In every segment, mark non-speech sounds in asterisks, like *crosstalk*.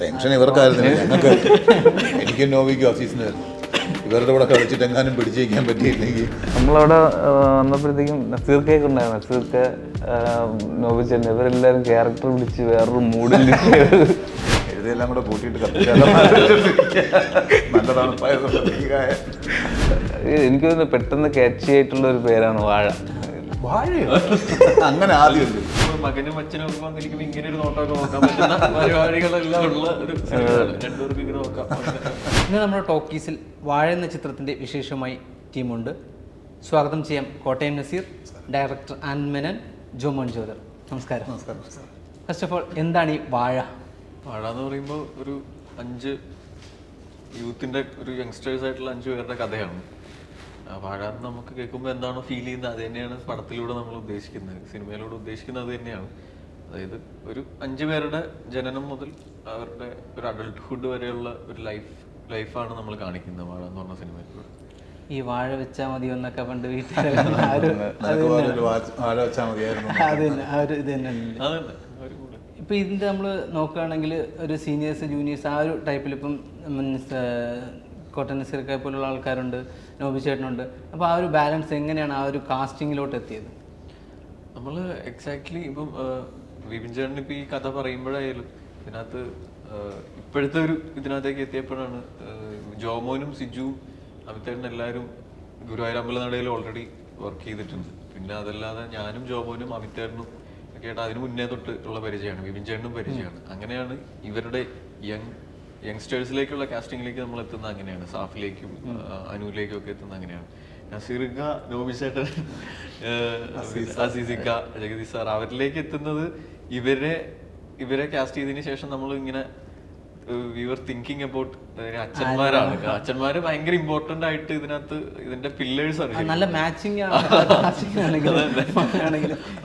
Tension ഇവർക്കായിരുന്നു. ഞങ്ങൾക്ക് എനിക്ക് നോവിക്കും ഓഫീസിന് ഇവരുടെ കൂടെ കളിച്ചിട്ട് എങ്ങാനും പിടിച്ചേക്കാൻ പറ്റിയില്ലെങ്കിൽ നമ്മളവിടെ വന്നപ്പോഴത്തേക്കും നസീർക്കൊക്കെ ഉണ്ടായിരുന്നു. നസീർക്ക് നോബിച്ചൻ ഇവരെല്ലാവരും ക്യാരക്ടർ വിളിച്ച് വേറൊരു മൂഡിൽ എഴുതിയെല്ലാം കൂടെ കൂട്ടിയിട്ട് കത്തിച്ചാലും? നല്ല തണുപ്പായതുകൊണ്ട് തീരായ എനിക്ക് തോന്നുന്നു പെട്ടെന്ന് ക്യാച്ചി ആയിട്ടുള്ള ഒരു പേരാണ് വാഴ. വാഴ അങ്ങനെ ആദ്യമുണ്ട് മകനും അച്ഛനും ഒക്കെ വന്നിരിക്കുമ്പോൾ ഇങ്ങനെ ഒരു നോട്ടമൊക്കെ നോക്കാൻ പറ്റുന്ന *laughs* പരിപാടികളെല്ലാം ഉള്ള ഒരു രണ്ടുപേർക്ക് ഇങ്ങനെ നോക്കാം. ഇന്ന് നമ്മുടെ ടോക്കീസിൽ വാഴ എന്ന ചിത്രത്തിന്റെ വിശേഷമായി ടീമുണ്ട്. സ്വാഗതം ചെയ്യാം കോട്ടയം നസീർ ഡയറക്ടർ ആൻഡ് മെനൻ ജോമോൻ ജോദർ നമസ്കാരം. നമസ്കാരം ഫസ്റ്റ് ഓഫ് ഓൾ എന്താണ് ഈ വാഴ? വാഴ എന്ന് പറയുമ്പോൾ ഒരു അഞ്ച് യൂത്തിന്റെ ഒരു യങ്സ്റ്റേഴ്സ് ആയിട്ടുള്ള അഞ്ച് പേരുടെ കഥയാണ്. ആ വാഴ എന്ന് നമുക്ക് കേൾക്കുമ്പോൾ എന്താണോ ഫീൽ ചെയ്യുന്നത് അത് തന്നെയാണ് പടത്തിലൂടെ നമ്മൾ ഉദ്ദേശിക്കുന്നത് സിനിമയിലൂടെ ഉദ്ദേശിക്കുന്നത് അത് തന്നെയാണ് അതായത് ഒരു അഞ്ചു പേരുടെ ജനനം മുതൽ അവരുടെ ഒരു അഡൾട്ട്ഹുഡ് വരെയുള്ള ഒരു ലൈഫ് ലൈഫാണ് നമ്മൾ കാണിക്കുന്നത് വാഴ എന്ന് പറഞ്ഞ സിനിമയിലൂടെ ഈ വാഴ വെച്ചാൽ മതി എന്നൊക്കെ പണ്ട് വീട്ടിൽ ഇപ്പൊ ഇതിന്റെ നമ്മൾ നോക്കുകയാണെങ്കിൽ ഒരു സീനിയേഴ്സ് ജൂനിയേഴ്സ് ആ ഒരു ടൈപ്പിൽ ഇപ്പം മീൻസ് കോട്ടൺ നസീർക്കെ പോലുള്ള ആൾക്കാരുണ്ട് നോബി ചേട്ടനുണ്ട്. അപ്പോൾ ആ ഒരു ബാലൻസ് എങ്ങനെയാണ് ആ ഒരു കാസ്റ്റിങ്ങിലോട്ട് എത്തിയത്? നമ്മൾ എക്സാക്ട്ലി ഇപ്പം വിപിൻ ചേട്ടൻ ഇപ്പം ഈ കഥ പറയുമ്പോഴായാലും ഇതിനകത്ത് ഇപ്പോഴത്തെ ഒരു ഇതിനകത്തേക്ക് എത്തിയപ്പോഴാണ് ജോമോനും സിജുവും അമിതേട്ടൻ എല്ലാവരും ഗുരുവായൂർ അമ്പലനടയിൽ ഓൾറെഡി വർക്ക് ചെയ്തിട്ടുണ്ട്. പിന്നെ അതല്ലാതെ ഞാനും ജോമോനും അമിതേട്ടനും ഒക്കെ ആയിട്ട് അതിന് മുന്നേ തൊട്ട് ഉള്ള പരിചയമാണ് വിപിൻ ചേട്ടനും പരിചയമാണ്. അങ്ങനെയാണ് ഇവരുടെ യങ് യങ്സ്റ്റേഴ്സിലേക്കുള്ള കാസ്റ്റിംഗിലേക്ക് നമ്മൾ എത്തുന്ന അങ്ങനെയാണ്. സാഫിലേക്കും അനുവിലേക്കും ഒക്കെ എത്തുന്നത് അങ്ങനെയാണ്. നസീർക്ക നോബിസേട്ടൻ അസീസിക്ക ജഗദീഷ് സാർ അവരിലേക്ക് എത്തുന്നത് ഇവരെ ഇവരെ കാസ്റ്റ് ചെയ്തതിന് ശേഷം നമ്മൾ ഇങ്ങനെ വിവർ തിങ്കിങ് അബൌട്ട് അച്ഛന്മാരാണ്. അച്ഛന്മാര് ഭയങ്കര ഇമ്പോർട്ടന്റ് ആയിട്ട് ഇതിനകത്ത് ഇതിന്റെ പില്ലേഴ്സ് ആണ്. നല്ല മാച്ചിങ്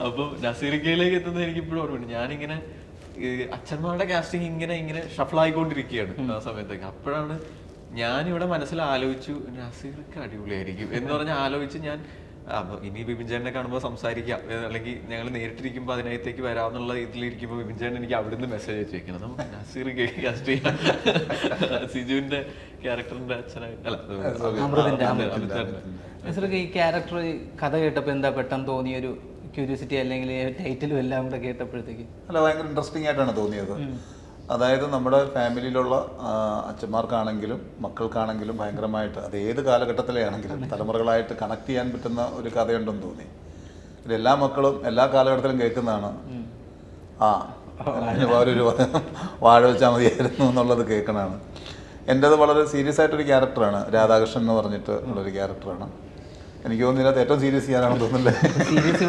അപ്പൊ നസീറിക്കയിലേക്ക് എത്തുന്നത് എനിക്ക് ഇപ്പോഴും ഓർമ്മയുണ്ട്. ഞാനിങ്ങനെ അച്ഛന്മാരുടെ കാസ്റ്റിംഗ് ഇങ്ങനെ ഇങ്ങനെ ഷഫിൾ ആയിക്കൊണ്ടിരിക്കുകയാണ് ആ സമയത്തൊക്കെ. അപ്പോഴാണ് ഞാൻ ഇവിടെ മനസ്സിൽ ആലോചിച്ചു നസീർക്ക് അടിപൊളിയായിരിക്കും. എന്ന് പറഞ്ഞ് ആലോചിച്ച് ഞാൻ അപ്പൊ ഇനി ചേട്ടനെ കാണുമ്പോൾ സംസാരിക്കാം. അല്ലെങ്കിൽ ഞങ്ങൾ നേരിട്ടിരിക്കുമ്പോൾ അതിനകത്തേക്ക് വരാമെന്നുള്ള ഇതിലിരിക്കുമ്പോൾ ബിപിൻ ചേട്ടൻ എനിക്ക് അവിടുന്ന് മെസ്സേജ് അയച്ചേക്കണം നമുക്ക് നസീർ കാസ്റ്റ് ചെയ്യാം. സിജുവിന്റെ ക്യാരക്ടറിന്റെ അച്ഛനായിട്ട് അല്ല അമൃതിന്റെ. നസീർക്ക് ഈ ക്യാരക്ടർ കഥ കേട്ടപ്പോൾ എന്താ പെട്ടെന്ന് തോന്നിയ ഒരു ക്യൂരിയോസിറ്റി അല്ലെങ്കിൽ ടൈറ്റിലും എല്ലാം കൂടെ കേട്ടപ്പോഴത്തേക്ക്. അല്ല ഭയങ്കര ഇൻട്രസ്റ്റിംഗ് ആയിട്ടാണ് തോന്നിയത്. അതായത് നമ്മുടെ ഫാമിലിയിലുള്ള അച്ഛന്മാർക്കാണെങ്കിലും മക്കൾക്കാണെങ്കിലും ഭയങ്കരമായിട്ട് അത് ഏത് കാലഘട്ടത്തിലെ ആണെങ്കിലും തലമുറകളായിട്ട് കണക്ട് ചെയ്യാൻ പറ്റുന്ന ഒരു കഥയുണ്ടെന്ന് തോന്നി. ഇത് എല്ലാ മക്കളും എല്ലാ കാലഘട്ടത്തിലും കേൾക്കുന്നതാണ്. ആ ഒരു വാഴ വെച്ചാൽ മതിയായിരുന്നു എന്നുള്ളത് കേൾക്കണതാണ്. എന്റേത് വളരെ സീരിയസ് ആയിട്ടൊരു ക്യാരക്ടറാണ് രാധാകൃഷ്ണൻ എന്ന് പറഞ്ഞിട്ട് ഉള്ളൊരു ക്യാരക്ടറാണ് എനിക്ക് തോന്നുന്നു ഇതിനകത്ത് ഏറ്റവും സീരിയസ് ചെയ്യാനാണ് തോന്നുന്നില്ലേ സീരിയസ്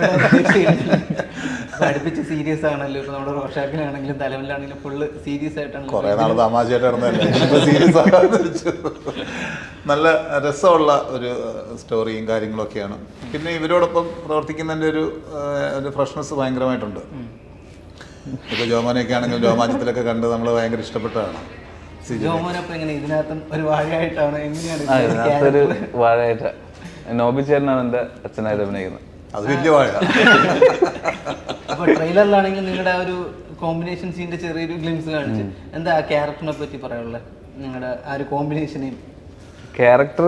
പഠിപ്പിച്ച് സീരിയസ് ആണല്ലോ. ഇപ്പൊ നമ്മുടെ റോഷാക്കിനാണെങ്കിലും തലമിലാണെങ്കിലും ഫുള്ള് സീരിയസ് ആയിട്ടാണ് കുറേ നാൾ തമാശയായിട്ട് നടന്നതല്ലേ? ഇപ്പൊ സീരിയസ് നല്ല രസമുള്ള ഒരു സ്റ്റോറിയും കാര്യങ്ങളൊക്കെയാണ്. പിന്നെ ഇവരോടൊപ്പം പ്രവർത്തിക്കുന്നതിന്റെ ഒരു ഒരു ഫ്രഷ്നെസ് ഭയങ്കരമായിട്ടുണ്ട്. ഇപ്പോൾ ജോമാനെയൊക്കെ ആണെങ്കിൽ രോമാഞ്ചത്തിലൊക്കെ കണ്ട് നമ്മൾ ഭയങ്കര ഇഷ്ടപ്പെട്ടതാണ്. ജോമോനപ്പം എങ്ങനെ ഇതിനകത്തും ഒരു വാഴയായിട്ടാണ് എങ്ങനെയാണ് ആ നോബി ചേട്ടനാണ് എന്റെ അച്ഛനായിട്ട് അഭിനയിക്കുന്നത്. അത് വലിയ വാഴ. അപ്പൊ ട്രെയിലറിലാണെങ്കിൽ നിങ്ങളുടെ ആ ഒരു കോമ്പിനേഷൻ സീന്റെ ചെറിയൊരു ഗ്ലിംസ് കാണിച്ചു എന്താ ആ ക്യാരക്ടറിനെ പറ്റി പറയാനുള്ളത് നിങ്ങളുടെ ആ ഒരു കോമ്പിനേഷനെയും ക്യാരക്ടർ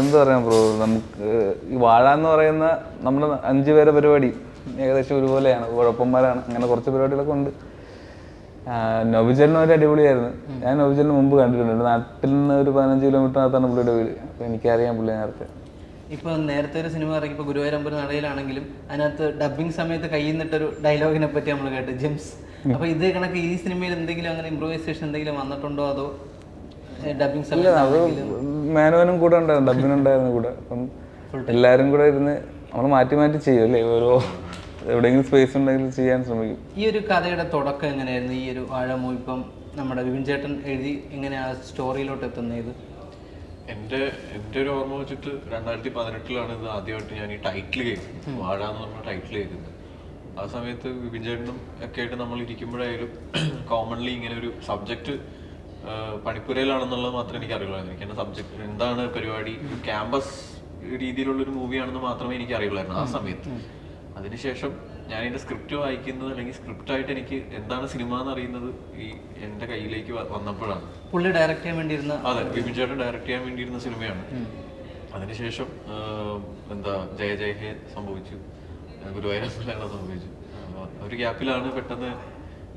എന്താ പറയാ ബ്രോ നമുക്ക് ഈ വാഴ എന്ന് പറയുന്ന നമ്മുടെ അഞ്ച് പേരെ പരിപാടി ഏകദേശം ഒരുപോലെയാണ്. കുഴപ്പന്മാരാണ്. അങ്ങനെ കുറച്ച് പരിപാടികളൊക്കെ ഉണ്ട്. ഒരു അടിപൊളിയായിരുന്നു. ഞാൻ നൊബിചേട്ടന് മുമ്പ് കണ്ടിട്ടുണ്ട്. നാട്ടിൽ നിന്ന് ഒരു പതിനഞ്ച് കിലോമീറ്ററിനകത്താണ് പുള്ളിയുടെ വീട്. അപ്പോൾ എനിക്കറിയാം പുള്ളി നേരത്തെ. ഇപ്പൊ നേരത്തെ ഒരു സിനിമ ഇറങ്ങിയപ്പോൾ ഗുരുവായൂരമ്പല നടയിലാണെങ്കിലും അതിനകത്ത് ഡബിങ് സമയത്ത് കയ്യിൽ നിന്നിട്ടൊരു ഡയലോഗിനെ പറ്റി നമ്മൾ കേട്ടു ജെംസ്. അപ്പൊ ഇത് കണക്ക് ഈ സിനിമയിൽ എന്തെങ്കിലും അങ്ങനെ ഇംപ്രൂവൈസേഷൻ എന്തെങ്കിലും വന്നിട്ടുണ്ടോ? അതോ ഡബിങ് സമയത്ത് മാനുവനും കൂടെ ഉണ്ടായിരുന്നു ഡബിങ് ഉണ്ടായിരുന്നു കൂടെ. അപ്പം എല്ലാവരും കൂടെ ഇരുന്ന് നമ്മൾ മാറ്റി മാറ്റി ചെയ്യും അല്ലേ? ഓരോ എവിടെയെങ്കിലും സ്പേസ് ഉണ്ടെങ്കിൽ ചെയ്യാൻ ശ്രമിക്കും. ഈ ഒരു കഥയുടെ തുടക്കം എങ്ങനെയായിരുന്നു? ഈ ഒരു വാഴമോ ഇപ്പം നമ്മുടെ വിപിൻ ചേട്ടൻ എഴുതി എങ്ങനെയാ സ്റ്റോറിയിലോട്ട് എത്തുന്നത്? ഇത് എന്റെ എന്റെ ഒരു ഓർമ്മ വെച്ചിട്ട് രണ്ടായിരത്തി പതിനെട്ടിലാണ് ഇത് ആദ്യമായിട്ട് ഞാൻ ഈ ടൈറ്റിൽ കേൾക്കുന്നത്. വാഴ എന്ന് പറഞ്ഞ ടൈറ്റിൽ കേൾക്കുന്നത്. ആ സമയത്ത് വിപിൻ ചേട്ടനും ഒക്കെ ആയിട്ട് നമ്മൾ ഇരിക്കുമ്പോഴായാലും *clears throat* കോമൺലി ഇങ്ങനെ ഒരു സബ്ജക്റ്റ് പണിപ്പുരയിലാണെന്നുള്ളത് മാത്രമേ എനിക്ക് അറിയുള്ളായിരുന്നു എനിക്ക് എന്റെ സബ്ജക്റ്റ് എന്താണ് പരിപാടി? ക്യാമ്പസ് രീതിയിലുള്ള ഒരു മൂവിയാണെന്ന് മാത്രമേ എനിക്ക് അറിയുള്ളായിരുന്നു ആ സമയത്ത്. അതിനുശേഷം ഞാൻ എന്റെ സ്ക്രിപ്റ്റ് വായിക്കുന്നത് അല്ലെങ്കിൽ സ്ക്രിപ്റ്റായിട്ട് എനിക്ക് എന്താണ് സിനിമ എന്ന് അറിയുന്നത് ഈ എന്റെ കയ്യിലേക്ക് വന്നപ്പോഴാണ്. പുള്ളി ഡയറക്റ്റ് ചെയ്യാൻ വേണ്ടിയിരുന്ന അതെ ബിബിൻ ചേട്ടൻ ഡയറക്റ്റ് ചെയ്യാൻ വേണ്ടിയിരുന്ന സിനിമയാണ്. അതിനുശേഷം എന്താ ജയ ജയ ഹേ സംഭവിച്ചു. ഗുരുവായൂരമ്പലാണ് സംഭവിച്ചു ഒരു ഗ്യാപ്പിലാണ് പെട്ടെന്ന്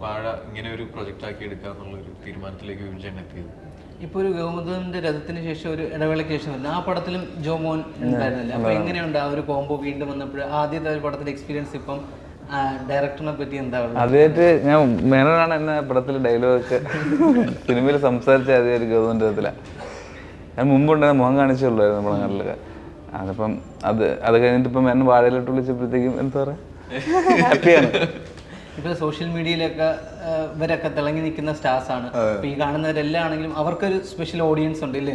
വാഴ ഇങ്ങനെ ഒരു പ്രൊജക്റ്റ് ആക്കി എടുക്കുക എന്നുള്ള ഒരു തീരുമാനത്തിലേക്ക് ബിബിൻ ചേട്ടൻ എത്തിയത്. ഇപ്പൊ ഒരു ഗോമുദന്റെ രഥത്തിന് ശേഷം ഒരു ഇടവേളയ്ക്ക് ശേഷം ആ പടത്തിലും ജോമോൻ ഉണ്ടായിരുന്നില്ല? അപ്പൊ എങ്ങനെയുണ്ട് ആ ഒരു കോംബോ വീണ്ടും വന്നപ്പോൾ ആദ്യത്തെ ഒരു പടത്തിന്റെ എക്സ്പീരിയൻസ് ഇപ്പം ഡയറക്ടറിനെ പറ്റി എന്താ ആദ്യമായിട്ട് ഞാൻ മേനോനാണ് എന്നെ പടത്തിൽ ഡയലോഗ് ഒക്കെ സിനിമയിൽ സംസാരിച്ച ആദ്യം ഒരു ഗൗതമിന്റെ വിധത്തിലാണ് ഞാൻ മുമ്പുണ്ടായിരുന്ന മുഖം കാണിച്ചുള്ളായിരുന്നു നമ്മളെ നാട്ടിലൊക്കെ. അതിപ്പം അത് അത് കഴിഞ്ഞിട്ട് ഇപ്പം എന്നെ വാഴയിലോട്ട് വിളിച്ചപ്പോഴത്തേക്കും എന്താ പറയുക ഹാപ്പിയാണ് *laughs* ഇപ്പൊ സോഷ്യൽ മീഡിയയിലൊക്കെ ഇവരൊക്കെ തിളങ്ങി നിൽക്കുന്ന സ്റ്റാർസ് ആണ്. അപ്പൊ ഈ കാണുന്നവരെല്ലാം ആണെങ്കിലും അവർക്കൊരു സ്പെഷ്യൽ ഓഡിയൻസ് ഉണ്ട് ഇല്ലേ?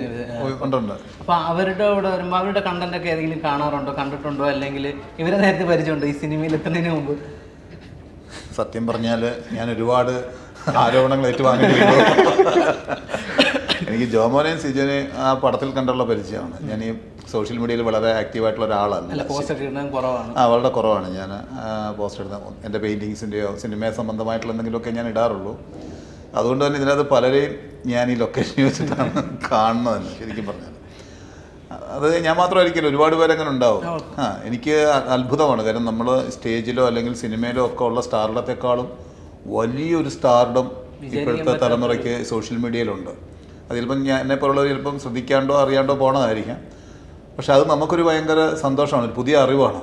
അപ്പൊ അവരുടെ അവിടെ വരുമ്പോൾ അവരുടെ കണ്ടന്റ് ഒക്കെ ഏതെങ്കിലും കാണാറുണ്ടോ? കണ്ടിട്ടുണ്ടോ? അല്ലെങ്കിൽ ഇവരെ നേരത്തെ പരിചയമുണ്ടോ ഈ സിനിമയിൽ എത്തുന്നതിന് മുമ്പ്? സത്യം പറഞ്ഞാൽ ഞാൻ ഒരുപാട് ആരോപണങ്ങൾ ഏറ്റുവാങ്ങി. എനിക്ക് ജോമോനെയും സിജോനെയും ആ പടത്തിൽ കണ്ടുള്ള പരിചയമാണ്. ഞാൻ ഈ സോഷ്യൽ മീഡിയയിൽ വളരെ ആക്റ്റീവായിട്ടുള്ള ഒരാളാണ് ആ വളരെ കുറവാണ്. ഞാൻ പോസ്റ്റ് ഇടുന്ന എന്റെ പെയിന്റിങ്സിന്റെയോ സിനിമയെ സംബന്ധമായിട്ടുള്ള എന്തെങ്കിലുമൊക്കെ ഞാൻ ഇടാറുള്ളൂ. അതുകൊണ്ട് തന്നെ ഇതിനകത്ത് പലരെയും ഞാൻ ഈ ലൊക്കേഷനിൽ വെച്ചിട്ടാണ് കാണുന്നത് തന്നെ ശരിക്കും പറഞ്ഞാൽ അത് ഞാൻ മാത്രമായിരിക്കില്ല ഒരുപാട് പേരങ്ങനെ ഉണ്ടാവും. ആ എനിക്ക് അത്ഭുതമാണ്. കാരണം നമ്മൾ സ്റ്റേജിലോ അല്ലെങ്കിൽ സിനിമയിലോ ഒക്കെ ഉള്ള സ്റ്റാറിടത്തെക്കാളും വലിയൊരു സ്റ്റാർഡം ഇപ്പോഴത്തെ തലമുറയ്ക്ക് സോഷ്യൽ മീഡിയയിലുണ്ട് അത് ചിലപ്പം ഞാൻ എന്നെ പോലുള്ളവർ ചിലപ്പം ശ്രദ്ധിക്കാണ്ടോ അറിയാണ്ടോ പോണതായിരിക്കാം. പക്ഷെ അത് നമുക്കൊരു ഭയങ്കര സന്തോഷമാണ് ഒരു പുതിയ അറിവാണ്.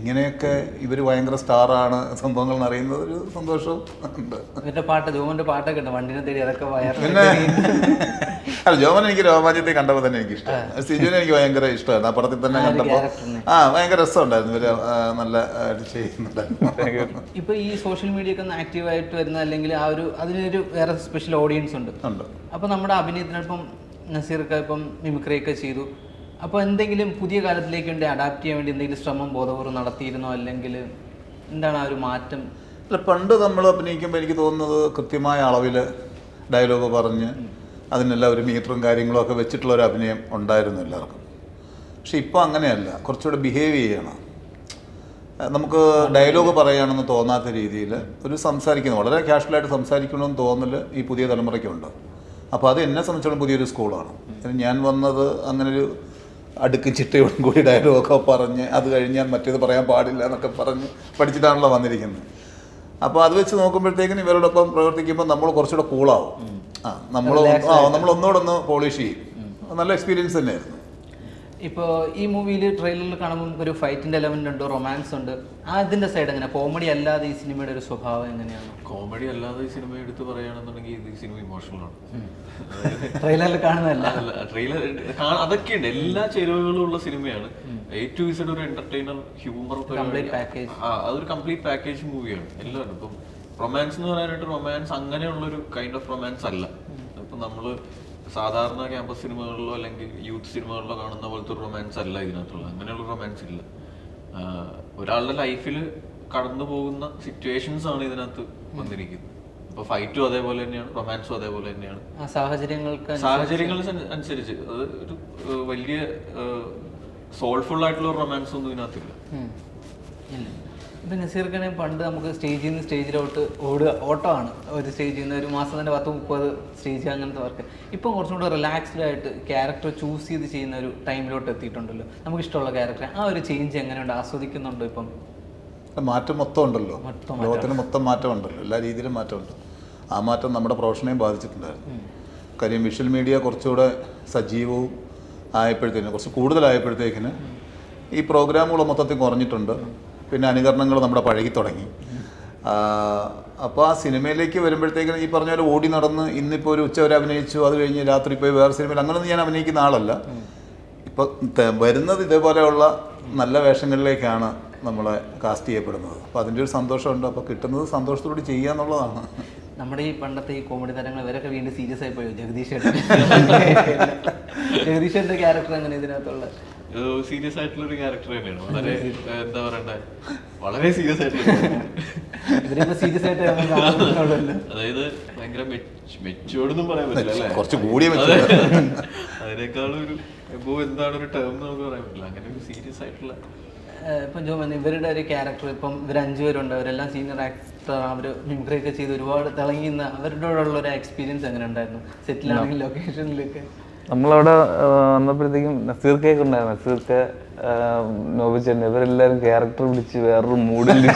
ഇങ്ങനെയൊക്കെ ഇവർ ഭയങ്കര സ്റ്റാറാണ് സംഭവങ്ങൾ അറിയുന്നത് ഒരു സന്തോഷം ഉണ്ട്. എന്റെ പാട്ട് ജോമന്റെ പാട്ടൊക്കെ ഉണ്ട് വണ്ടിനെ തേടി അതൊക്കെ പിന്നെ അല്ല ജോമൻ എനിക്ക് രോമാഞ്ചത്തെ കണ്ടപ്പോൾ തന്നെ എനിക്ക് ഇഷ്ടമാണ് സിജുവിനെ എനിക്ക് ഭയങ്കര ഇഷ്ടമായിരുന്നു. ആ പടത്തിൽ തന്നെ കണ്ടപ്പോൾ ആ ഭയങ്കര രസമുണ്ടായിരുന്നു. ഇവർ നല്ല ചെയ്യുന്നുണ്ടായിരുന്നു. ഇപ്പൊ ഈ സോഷ്യൽ മീഡിയ ഒക്കെ ആക്റ്റീവ് ആയിട്ട് വരുന്ന അല്ലെങ്കിൽ ആ ഒരു അതിനൊരു വേറെ സ്പെഷ്യൽ ഓഡിയൻസ് ഉണ്ട്. ഉണ്ട്. അപ്പൊ നമ്മുടെ അഭിനയത്തിനൊപ്പം നസീർക്ക് ഇപ്പം മിമിക്രി ഒക്കെ ചെയ്തു. അപ്പൊ എന്തെങ്കിലും പുതിയ കാലത്തിലേക്ക് വേണ്ടി അഡാപ്റ്റ് ചെയ്യാൻ വേണ്ടി എന്തെങ്കിലും ശ്രമം ബോധപൂർവം നടത്തിയിരുന്നോ? അല്ലെങ്കിൽ എന്താണ് ആ ഒരു മാറ്റം? അല്ല പണ്ട് നമ്മൾ അഭിനയിക്കുമ്പോൾ എനിക്ക് തോന്നുന്നത് കൃത്യമായ അളവിൽ ഡയലോഗ് പറഞ്ഞ് അതിനെല്ലാം ഒരു മീറ്ററും കാര്യങ്ങളും ഒക്കെ വെച്ചിട്ടുള്ള ഒരു അഭിനയം ഉണ്ടായിരുന്നു എല്ലാവർക്കും. പക്ഷെ ഇപ്പോൾ അങ്ങനെയല്ല. കുറച്ചുകൂടെ ബിഹേവ് ചെയ്യണം. നമുക്ക് ഡയലോഗ് പറയുകയാണെന്ന് തോന്നാത്ത രീതിയിൽ ഒരു സംസാരിക്കുന്നു വളരെ കാഷ്വലായിട്ട് സംസാരിക്കണമെന്ന് തോന്നൽ ഈ പുതിയ തലമുറയ്ക്കുണ്ട്. അപ്പോൾ അത് എന്നെ സംബന്ധിച്ചോളം പുതിയൊരു സ്കൂളാണ് ഞാൻ വന്നത് അങ്ങനൊരു അടുക്കും ചിട്ടയോടും കൂടി ഡയലോഗൊക്കെ പറഞ്ഞ് അത് കഴിഞ്ഞാൽ മറ്റേത് പറയാൻ പാടില്ല എന്നൊക്കെ പറഞ്ഞ് പഠിച്ചിട്ടാണല്ലോ വന്നിരിക്കുന്നത്. അപ്പോൾ അത് വെച്ച് നോക്കുമ്പോഴത്തേക്കിനും ഇവരോടൊപ്പം പ്രവർത്തിക്കുമ്പോൾ നമ്മൾ കുറച്ചുകൂടെ കൂളാവും. ആ നമ്മൾ ആ നമ്മൾ ഒന്നുകൂടെ ഒന്ന് പോളിഷ് ചെയ്യും. നല്ല എക്സ്പീരിയൻസ് തന്നെയായിരുന്നു. ഇപ്പോൾ ഈ മൂവിയിൽ ട്രെയിലറിൽ കാണുമ്പോൾ നമുക്ക് ഒരു ഫൈറ്റിന്റെ എലമെന്റ് ഉണ്ട് റൊമാൻസ് ഉണ്ട്. ഇതിന്റെ സൈഡ് എങ്ങനെ കോമഡി അല്ലാതെ ഈ സിനിമയുടെ ഒരു സ്വഭാവം എങ്ങനെയാണ്? കോമഡി അല്ലാതെ ഈ സിനിമ എടുത്ത് പറയുകയാണെന്നുണ്ടെങ്കിൽ ഇത് ഈ സിനിമ ഇമോഷണൽ ആണ്. ട്രെയിലറിൽ കാണുന്നതല്ല. ട്രെയിലർ അതൊക്കെ ഉണ്ട് എല്ലാ ചേരുവകളും ഉള്ള സിനിമയാണ് എ ടു ഇസഡ് ഒരു എന്റർടൈനർ ഹ്യൂമർ പാക്കേജ്. ആ അതൊരു കംപ്ലീറ്റ് പാക്കേജ് മൂവിയാണ് എല്ലാവരും. ഇപ്പം റൊമാൻസ് എന്ന് പറയാനായിട്ട് റൊമാൻസ് അങ്ങനെയുള്ളൊരു കൈൻഡ് ഓഫ് റൊമാൻസ് അല്ല. ഇപ്പം നമ്മൾ സാധാരണ ക്യാമ്പസ് സിനിമകളിലോ അല്ലെങ്കിൽ യൂത്ത് സിനിമകളിലോ കാണുന്ന പോലത്തെ ഒരു റൊമാൻസ് അല്ല ഇതിനകത്തുള്ള അങ്ങനെയുള്ള റൊമാൻസ് ഇല്ല. ഒരാളുടെ ലൈഫിൽ കടന്നു പോകുന്ന സിറ്റുവേഷൻസ് ആണ് ഇതിനകത്ത് വന്നിരിക്കുന്നത്. ഇപ്പൊ ഫൈറ്റും അതേപോലെ തന്നെയാണ് റൊമാൻസും അതേപോലെ തന്നെയാണ്. സാഹചര്യങ്ങൾക്ക് സാഹചര്യങ്ങൾ അനുസരിച്ച്. അത് ഒരു വലിയ സോൾഫുൾ ആയിട്ടുള്ള റൊമാൻസ് ഒന്നും ഇതിനകത്തില്ല. ഇപ്പം നസീർക്കനെ പണ്ട് നമുക്ക് സ്റ്റേജിൽ നിന്ന് സ്റ്റേജിലോട്ട് ഓടുക ഓട്ടമാണ്. ഒരു സ്റ്റേജിൽ നിന്ന് ഒരു മാസം തന്നെ പത്ത് മുപ്പത് സ്റ്റേജ് അങ്ങനത്തെ വർക്ക്. ഇപ്പം കുറച്ചും കൂടെ റിലാക്സ്ഡ് ആയിട്ട് ക്യാരക്ടർ ചൂസ് ചെയ്ത് ചെയ്യുന്ന ഒരു ടൈമിലോട്ട് എത്തിയിട്ടുണ്ടല്ലോ. നമുക്ക് ഇഷ്ടമുള്ള ക്യാരക്ടർ ആ ഒരു ചേഞ്ച് എങ്ങനെയുണ്ട്? ആസ്വദിക്കുന്നുണ്ടോ ഇപ്പം? മാറ്റം മൊത്തം ഉണ്ടല്ലോ. ലോകത്തിന് മൊത്തം മാറ്റം ഉണ്ടല്ലോ. എല്ലാ രീതിയിലും മാറ്റമുണ്ട് ആ മാറ്റം നമ്മുടെ പ്രൊഫഷനെയും ബാധിച്ചിട്ടുണ്ടായിരുന്നു. കാര്യം വിഷ്വൽ മീഡിയ കുറച്ചുകൂടെ സജീവവും ആയപ്പോഴത്തേക്കിന് കുറച്ച് കൂടുതലായപ്പോഴത്തേക്കിന് ഈ പ്രോഗ്രാമുകൾ മൊത്തത്തിൽ കുറഞ്ഞിട്ടുണ്ട്. പിന്നെ അനുകരണങ്ങൾ നമ്മുടെ പഴകി തുടങ്ങി. അപ്പോൾ ആ സിനിമയിലേക്ക് വരുമ്പോഴത്തേക്കും ഈ പറഞ്ഞ പോലെ ഓടി നടന്ന് ഇന്നിപ്പോൾ ഒരു ഉച്ചവരെ അഭിനയിച്ചു അത് കഴിഞ്ഞ് രാത്രി പോയി വേറെ സിനിമയിൽ. അങ്ങനെയൊന്നും ഞാൻ അഭിനയിക്കുന്ന ആളല്ല. ഇപ്പം വരുന്നത് ഇതേപോലെയുള്ള നല്ല വേഷങ്ങളിലേക്കാണ് നമ്മളെ കാസ്റ്റ് ചെയ്യപ്പെടുന്നത്. അപ്പോൾ അതിന്റെ ഒരു സന്തോഷമുണ്ട്. അപ്പോൾ കിട്ടുന്നത് സന്തോഷത്തോടെ ചെയ്യുക എന്നുള്ളതാണ്. നമ്മുടെ ഈ പണ്ടത്തെ ഈ കോമഡി താരങ്ങൾ ഇവരൊക്കെ വീണ്ടും സീരിയസ് ആയി പോയോ? ജഗദീഷ് *laughs* ജഗദീഷ് ക്യാരക്ടർ അങ്ങനെ ഇതിനകത്തുള്ള സീരിയസ് ആയിട്ടുള്ള ഒരു ക്യാരക്ടർ തന്നെയാണ്. *laughs* വളരെ എന്താ പറയണ്ടേ? വളരെ സീരിയസ് ആയിട്ടുള്ള *laughs* ഇവരിപ്പോ സീരിയസ് ആയിട്ട് അതായത് ഭയങ്കര മെച്ചോടൊന്നും ഒന്നും പറയാൻ പറ്റില്ല അല്ലേ? കുറച്ച് കൂടിയ. *laughs* അതിനേക്കാളും ഒരു എബോ എന്താണ് ഒരു ടേം നമുക്ക് പറയാൻ പറ്റില്ല. അങ്ങനെ ഒരു സീരിയസ് ആയിട്ടുള്ള. ഇപ്പം ജോ പറഞ്ഞ ഇവരുടെ ഒരു ക്യാരക്ടർ ഇപ്പം ഇവർ അഞ്ചുപേരുണ്ട് അവരെല്ലാം സീനിയർ ആക്ടർ അവർ മിമിക്രി ഒക്കെ ചെയ്ത് ഒരുപാട് തിളങ്ങിയുന്ന ഉള്ള ഒരു എക്സ്പീരിയൻസ് എങ്ങനെ ഉണ്ടായിരുന്നു സെറ്റിലാണെങ്കിൽ ലൊക്കേഷനിലൊക്കെ നമ്മളവിടെ വന്നപ്പോഴത്തേക്കും നസീർ കേക്ക് ഉണ്ടായിരുന്നു. നസീർ കെ നോബിച്ചേട്ടൻ ഇവരെല്ലാവരും ക്യാരക്ടർ പിടിച്ച് വേറൊരു മൂഡിൽ *laughs*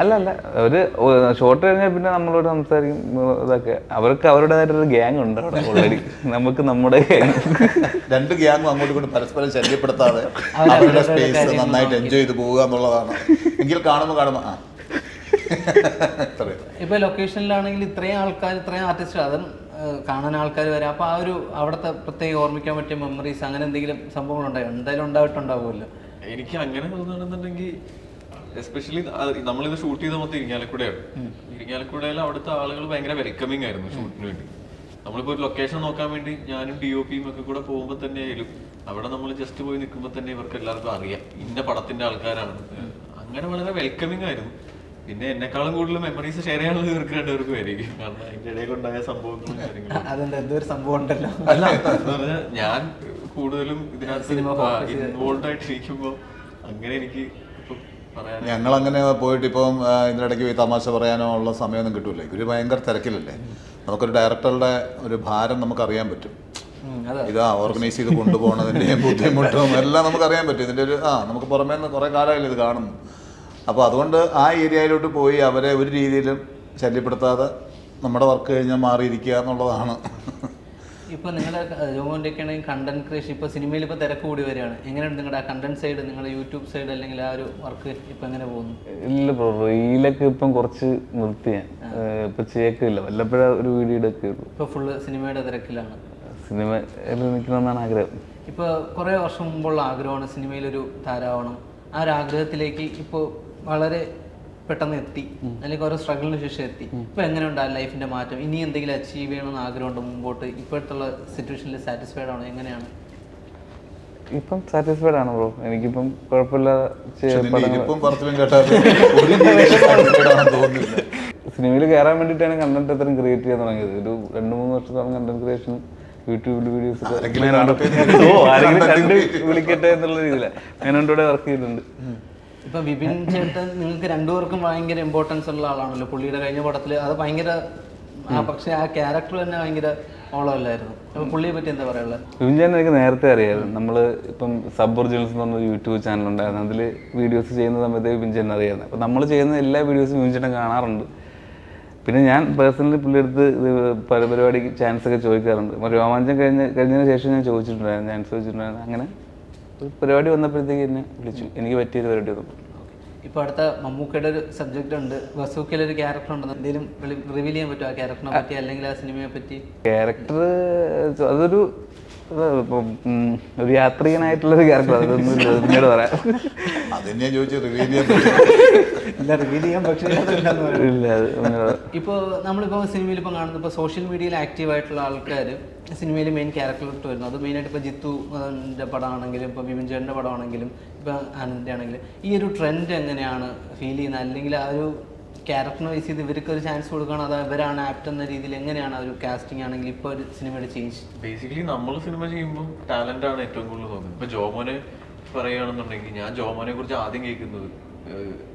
അല്ല അല്ല. ഒരു ഷോർട്ട് കഴിഞ്ഞാൽ പിന്നെ നമ്മളോട് സംസാരിക്കും ഇതൊക്കെ. അവർക്ക് അവരുടേതായിട്ടൊരു ഗ്യാങ് ഉണ്ട് അവിടെ ഓൾറെഡി നമുക്ക് നമ്മുടെ *laughs* രണ്ട് ഗ്യാങ്ങും അങ്ങോട്ടും ഇങ്ങോട്ടും പരസ്പരം ശല്യപ്പെടുത്താതെ *laughs* അവരുടെ സ്പേസ് നന്നായിട്ട് എൻജോയ് ചെയ്ത് പോവുക എന്നുള്ളതാണ്. എങ്കിൽ കാണുമ്പോൾ കാണുമ്പോൾ ആ. ഇത്രയും ഇപ്പൊ ലൊക്കേഷനിലാണെങ്കിൽ ഇത്രയും ആൾക്കാർ ഇത്രയും ആർട്ടിസ്റ്റ് അതും കാണാൻ ആൾക്കാർ വരാം. അപ്പൊ ആ ഒരു അവിടുത്തെ പ്രത്യേകം ഓർമ്മിക്കാൻ പറ്റിയ മെമ്മറീസ് അങ്ങനെ എന്തെങ്കിലും സംഭവങ്ങൾ ഉണ്ടായോ? എന്തായാലും ഉണ്ടായിട്ടുണ്ടാവുമല്ലോ. എനിക്ക് അങ്ങനെ തോന്നുകയാണെന്നുണ്ടെങ്കിൽ എസ്പെഷ്യലി നമ്മളിത് ഷൂട്ട് ചെയ്ത മൊത്തം ഇരിങ്ങാലക്കുടയാണ്. ഇരിങ്ങാലക്കുടയിൽ അവിടുത്തെ ആളുകൾ ഭയങ്കര വെൽക്കമിങ് ആയിരുന്നു ഷൂട്ടിന് വേണ്ടി. നമ്മളിപ്പോൾ ഒരു ലൊക്കേഷൻ നോക്കാൻ വേണ്ടി ഞാനും ഡി ഒ പിയും ഒക്കെ കൂടെ പോകുമ്പോൾ തന്നെ ആയാലും അവിടെ നമ്മൾ ജസ്റ്റ് പോയി നിൽക്കുമ്പോൾ തന്നെ ഇവർക്ക് എല്ലാവർക്കും അറിയാം. ഇന്ന പടത്തിന്റെ ആൾക്കാരാണ് അങ്ങനെ വളരെ വെൽക്കമിങ് ആയിരുന്നു. പിന്നെ എന്നെക്കാളും കൂടുതൽ മെമ്മറീസ് ഷെയർ ചെയ്യാനുള്ളത് ഇവർക്ക് രണ്ടുപേർക്കും ആയിരിക്കും. കാരണം അതിന്റെ ഇടയിലുണ്ടായ സംഭവങ്ങളും കാര്യങ്ങളും. *laughs* അതെന്താ എന്തോ ഒരു സംഭവം ഉണ്ടല്ലോ. അല്ല എന്ന് പറഞ്ഞാൽ ഞാൻ കൂടുതലും ഇതിനകത്ത് ഇൻവോൾവ് ആയിട്ടിരിക്കുമ്പോ അങ്ങനെ എനിക്ക് ഇപ്പൊ പറയാൻ ഞങ്ങൾ അങ്ങനെ പോയിട്ട് ഇപ്പം ഇതിനിടയ്ക്ക് പോയി തമാശ പറയാനോ ഉള്ള സമയമൊന്നും കിട്ടൂല. ഇവർ ഭയങ്കര തിരക്കിലല്ലേ? നമുക്കൊരു ഡയറക്ടറുടെ ഒരു ഭാരം നമുക്ക് അറിയാൻ പറ്റും. ഇത് അതെ. ഇതാ ഓർഗനൈസ് ചെയ്ത് കൊണ്ടുപോകണതിന്റെയും ബുദ്ധിമുട്ടും എല്ലാം നമുക്ക് അറിയാൻ പറ്റും. ഇതിന്റെ ഒരു ആ നമുക്ക് പുറമേ നിന്ന് കുറേ കാലമായില്ല ഇത് കാണുന്നു അപ്പോൾ അതുകൊണ്ട് ആ ഏരിയയിലോട്ട് പോയി അവരെ ഒരു രീതിയിലും ശല്യപ്പെടുത്താതെ നമ്മുടെ വർക്ക് കഴിഞ്ഞാൽ മാറിയിരിക്കുക എന്നുള്ളതാണ്. ഇപ്പോൾ നിങ്ങളുടെ ആണെങ്കിൽ കണ്ടന്റ് ക്രിയേഷൻ ഇപ്പോൾ സിനിമയിൽ ഇപ്പോൾ തിരക്ക് കൂടി വരികയാണ്. എങ്ങനെയുണ്ട് നിങ്ങളുടെ ആ കണ്ടന്റ് സൈഡ് നിങ്ങളുടെ യൂട്യൂബ് സൈഡ് അല്ലെങ്കിൽ ആ ഒരു വർക്ക് ഇപ്പോൾ എങ്ങനെ പോകുന്നു? ഇല്ല ബ്രോ റീലൊക്കെ ഇപ്പം കുറച്ച് നിർത്തി ഞാൻ. ഇപ്പൊ ചെയ്യക്കില്ല. വല്ലപ്പോഴും ഒരു വീഡിയോ എടുക്കേ ഉള്ളൂ. ഇപ്പോൾ ഫുള്ള് സിനിമയുടെ തിരക്കിലാണ്. സിനിമയിൽ നിൽക്കണമെന്നാണ് ആഗ്രഹം. ഇപ്പോൾ കുറേ വർഷം മുമ്പുള്ള ആഗ്രഹമാണ് സിനിമയിലൊരു താരാവണം ആ ഒരു ആഗ്രഹത്തിലേക്ക് ഇപ്പോൾ വളരെ പെട്ടെന്ന് എത്തി. അല്ലെങ്കിൽ ഓരോ സ്ട്രഗിളിന് ശേഷം എത്തി. ഇപ്പൊ എങ്ങനെയുണ്ട് ആ ലൈഫിന്റെ മാറ്റം? ഇനി എന്തെങ്കിലും അച്ചീവ് ചെയ്യണമെന്ന് ആഗ്രഹമുണ്ട് മുമ്പോട്ട്? ഇപ്പോഴത്തെ സിറ്റുവേഷനിൽ സാറ്റിസ്ഫൈഡ് ആണോ? എങ്ങനെയാണ്? ഇപ്പം സാറ്റിസ്ഫൈഡ് ആണ് ബ്രോ എനിക്കിപ്പം തോന്നുന്നില്ല സിനിമയിൽ കയറാൻ വേണ്ടിയിട്ടാണ് കണ്ടന്റ് അത്രയും ക്രിയേറ്റ് ചെയ്യാൻ തുടങ്ങിയത്. ഒരു രണ്ട് മൂന്ന് വർഷത്തോളം കണ്ടന്റ് ക്രിയേഷൻ യൂട്യൂബിൽ വീഡിയോസ് ആരെങ്കിലും ഓ ആരെങ്കിലും കണ്ട് വിളിക്കട്ടെ എന്നുള്ള രീതിയിലാണ് ഞാനോട് കൂടെ വർക്ക് ചെയ്തിട്ടുണ്ട്. ഇപ്പൊ വിപിൻ ചേട്ടൻ നിങ്ങൾക്ക് രണ്ടുപേർക്കും ഭയങ്കര ഇമ്പോർട്ടൻസ് ഉള്ള ആളാണല്ലോ. പുള്ളിയുടെ കഴിഞ്ഞ പടത്തിൽ അത് ഭയങ്കര ആ പക്ഷെ ആ ക്യാരക്ടർ തന്നെ ഭയങ്കര ഓളമല്ലായിരുന്നു. അപ്പൊ പുള്ളിയെ പറ്റി എന്താ പറയാനുള്ളത്? എനിക്ക് നേരത്തെ അറിയാമായിരുന്നു നമ്മൾ ഇപ്പം സബ് ഒറിജിനൽസ് എന്ന് പറഞ്ഞ യൂട്യൂബ് ചാനൽ ഉണ്ടായിരുന്നു. അതിൽ വീഡിയോസ് ചെയ്യുന്ന സമയത്ത് വിവിൻചാൻ അറിയായിരുന്നു അപ്പൊ നമ്മൾ ചെയ്യുന്ന എല്ലാ വീഡിയോസും വിവിൻചേട്ടൻ കാണാറുണ്ട്. പിന്നെ ഞാൻ പേഴ്സണലി പുള്ളിയെടുത്ത് പല പരിപാടിക്ക് ചാൻസ് ഒക്കെ ചോദിക്കാറുണ്ട്. രോമാഞ്ചം കഴിഞ്ഞ കഴിഞ്ഞതിന് ശേഷം ഞാൻ ചോദിച്ചിട്ടുണ്ടായിരുന്നു. ചാൻസ് ചോദിച്ചിട്ടുണ്ടായിരുന്നു. അങ്ങനെ പരിപാടി വന്നപ്പോഴത്തേക്ക് എന്നെ വിളിച്ചു. എനിക്ക് പറ്റിയൊരു പരിപാടി വന്നു. ഇപ്പൊ അടുത്ത മമ്മൂക്കയുടെ ഒരു സബ്ജക്റ്റ് ഉണ്ട്. വസൂക്കിൽ ഒരു ക്യാരക്ടർ ഉണ്ടെന്ന് എന്തെങ്കിലും റിവീൽ ചെയ്യാൻ പറ്റുമോ? ആ ക്യാരക്ടറിനെ പറ്റി അല്ലെങ്കിൽ ആ സിനിമയെ പറ്റി? ക്യാരക്ടർ അതൊരു ഇപ്പം, ഒരു യാത്രികനായിട്ടുള്ളൊരു ക്യാരക്ടർ അതൊന്നും പിന്നീട് പറയാം. ചോദിച്ചു റിവീൽ ചെയ്യാൻ പറയാം. ഇപ്പോൾ സിനിമയിൽ ഇപ്പൊ കാണുന്നത് ഇപ്പൊ സോഷ്യൽ മീഡിയയിൽ ആക്റ്റീവ് ആയിട്ടുള്ള ആൾക്കാർ സിനിമയിൽ മെയിൻ ക്യാരക്ടറിലോട്ട് വരുന്നു. അത് മെയിനായിട്ട് ഇപ്പോൾ ജിത്തു ന്റെ പടമാണെങ്കിലും ഇപ്പോൾ ബിപിൻ ചേട്ടന്റെ പടമാണെങ്കിലും ഇപ്പോൾ ആനന്ദിന്റെ ആണെങ്കിലും ഈ ഒരു ട്രെൻഡ് എങ്ങനെയാണ് ഫീൽ ചെയ്യുന്നത്? അല്ലെങ്കിൽ ആ ഒരു ക്യാരക്ടറിനെ വൈസ് ചെയ്ത് ഇവർക്ക് ഒരു ചാൻസ് കൊടുക്കണം അതോ ഇവരാണ് ആപ്റ്റ് എന്ന രീതിയിൽ എങ്ങനെയാണ് ഒരു കാസ്റ്റിംഗ് ആണെങ്കിൽ ഇപ്പോൾ ഒരു സിനിമയുടെ ചേഞ്ച് ബേസിക്കലി നമ്മൾ സിനിമ ചെയ്യുമ്പോൾ ടാലന്റ് ആണ് ഏറ്റവും കൂടുതൽ തോന്നുന്നത്. ഇപ്പൊ ജോമോനെ പറയുകയാണെന്നുണ്ടെങ്കിൽ ഞാൻ ജോമോനെ കുറിച്ച് ആദ്യം കേൾക്കുന്നത്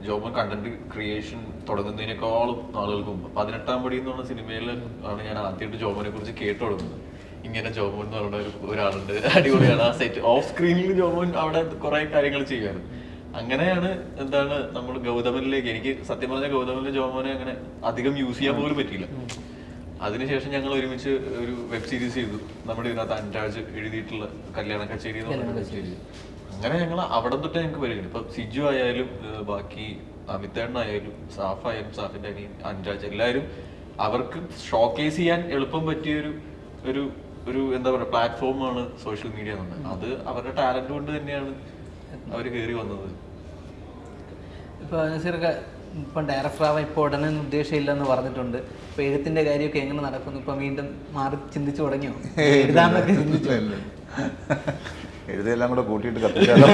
ജോമോൻ കണ്ടന്റ് ക്രിയേഷൻ തുടങ്ങുന്നതിനേക്കാളും നാളുകൾക്ക് മുമ്പ്. പതിനെട്ടാം പടി എന്ന് സിനിമയിൽ ആണ് ഞാൻ ആദ്യമായിട്ട് ജോമോനെ കുറിച്ച് കേട്ടു തുടങ്ങുന്നത്. ഇങ്ങനെ ജോമോൻ എന്ന് പറയുന്ന ഒരു ഒരാളുണ്ട്. അടിപൊളിയാണ് ആ സെറ്റ് ഓഫ് സ്ക്രീനിൽ ജോമോൻ അവിടെ കുറെ കാര്യങ്ങൾ ചെയ്യുമായിരുന്നു അങ്ങനെയാണ് എന്താണ് നമ്മൾ ഗൗതമനിലേക്ക് എനിക്ക് സത്യം പറഞ്ഞ ഗൗതമനിലെ ജോമോനെ അങ്ങനെ അധികം യൂസ് ചെയ്യാൻ പോലും പറ്റിയില്ല. അതിനുശേഷം ഞങ്ങൾ ഒരുമിച്ച് ഒരു വെബ് സീരീസ് ചെയ്തു. നമ്മുടെ ഇതിനകത്ത് അൻരാജ് എഴുതിയിട്ടുള്ള കല്യാണ കച്ചേരി എന്ന് പറയുന്ന കച്ചേരി. അങ്ങനെ ഞങ്ങൾ അവിടെ തൊട്ട് ഞങ്ങൾക്ക് വരികയാണ് ഇപ്പൊ സിജു ആയാലും ബാക്കി അമിതേണ്ണായാലും സാഫ് ആയാലും സാഫിന്റെ അനിയൻ അൻരാജ് എല്ലാവരും അവർക്ക് ഷോക്കേസ് ചെയ്യാൻ എളുപ്പം പറ്റിയ ഒരു ഒരു ഒരു എന്താ പറയുക പ്ലാറ്റ്ഫോമാണ് സോഷ്യൽ മീഡിയ എന്നുള്ളത് അത് അവരുടെ ടാലന്റ് കൊണ്ട് തന്നെയാണ് അവർ കയറി വന്നത്. ഇപ്പോൾ നസീറൊക്കെ ഇപ്പം ഡയറക്ടർ ആവാൻ ഇപ്പോൾ ഉടനെ ഉദ്ദേശമില്ലെന്ന് പറഞ്ഞിട്ടുണ്ട്. ഇപ്പോൾ എഴുത്തിന്റെ കാര്യമൊക്കെ എങ്ങനെ നടക്കുന്നു? ഇപ്പം വീണ്ടും മാറി ചിന്തിച്ചു തുടങ്ങിയോ? എഴുതാമെന്നൊക്കെ ചിന്തിച്ചു? എഴുതിയെല്ലാം കൂടെ കൂട്ടിയിട്ട് കത്തിച്ചാലും?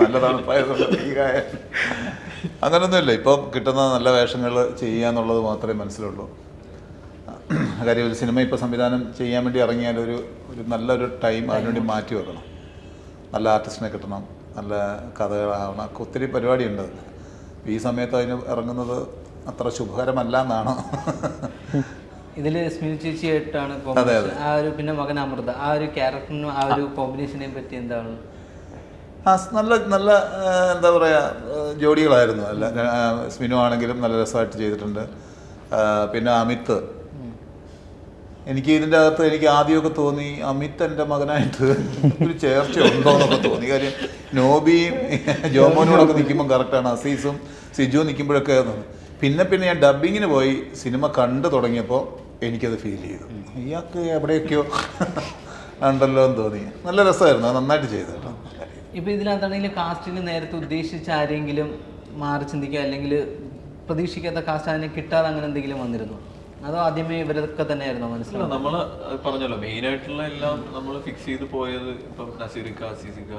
നല്ലതാണ് അങ്ങനൊന്നുമില്ല. ഇപ്പം കിട്ടുന്ന നല്ല വേഷങ്ങൾ ചെയ്യുക എന്നുള്ളത് മാത്രമേ മനസ്സിലുള്ളൂ. കാര്യം ഒരു സിനിമ ഇപ്പോൾ സംവിധാനം ചെയ്യാൻ വേണ്ടി ഇറങ്ങിയാൽ ഒരു ഒരു നല്ലൊരു ടൈം അതിനുവേണ്ടി മാറ്റി വെക്കണം. നല്ല ആർട്ടിസ്റ്റിനെ കിട്ടണം. നല്ല കഥകളാവണം. ഒക്കെ ഒത്തിരി പരിപാടിയുണ്ട്. ഈ സമയത്ത് അതിന് ഇറങ്ങുന്നത് അത്ര ശുഭകരമല്ല എന്നാണ്. ഇതിൽ സ്മിൽ ചേച്ചിയായിട്ടാണ് അതെ, അതെ. ആ ഒരു പിന്നെ മകൻ അമൃത. ആ ഒരു ക്യാരക്ടറിനും ആ ഒരു കോമ്പിനേഷനെയും പറ്റി എന്താണ്? ആ നല്ല നല്ല എന്താ പറയുക ജോഡികളായിരുന്നു. അല്ല സ്മിനു ആണെങ്കിലും നല്ല രസമായിട്ട് ചെയ്തിട്ടുണ്ട്. പിന്നെ അമിത്. എനിക്ക് ഇതിന്റെ അകത്ത് എനിക്ക് ആദ്യമൊക്കെ തോന്നി അമിത് എന്റെ മകനായിട്ട് ഒരു ചേർച്ച ഉണ്ടോ എന്നൊക്കെ തോന്നി. കാര്യം നോബിയും ജോമോനോടൊക്കെ നിൽക്കുമ്പോൾ കറക്റ്റാണ്. അസീസും സിജു നിൽക്കുമ്പോഴൊക്കെ. പിന്നെ പിന്നെ ഞാൻ ഡബിങ്ങിന് പോയി സിനിമ കണ്ടു തുടങ്ങിയപ്പോൾ എനിക്കത് ഫീൽ ചെയ്തു. ഇയാൾക്ക് എവിടെയൊക്കെയോ ഉണ്ടല്ലോ എന്ന് തോന്നി. നല്ല രസമായിരുന്നു. നന്നായിട്ട് ചെയ്തു കേട്ടോ. ഇപ്പൊ ഇതിനകത്താണെങ്കിൽ കാസ്റ്റിന് നേരത്തെ ഉദ്ദേശിച്ച ആരെങ്കിലും മാറി ചിന്തിക്കുക അല്ലെങ്കിൽ പ്രതീക്ഷിക്കാത്ത കാസ്റ്റ് അതിനെ കിട്ടാതെ അങ്ങനെ എന്തെങ്കിലും വന്നിരുന്നു? അതോ ആദ്യമേ ഇവരൊക്കെ തന്നെയായിരുന്നു? മനസ്സിലായി. നമ്മൾ പറഞ്ഞല്ലോ മെയിൻ ആയിട്ടുള്ള എല്ലാം നമ്മൾ ഫിക്സ് ചെയ്ത് പോയത് ഇപ്പം നസീറിക്ക അസീസിക്ക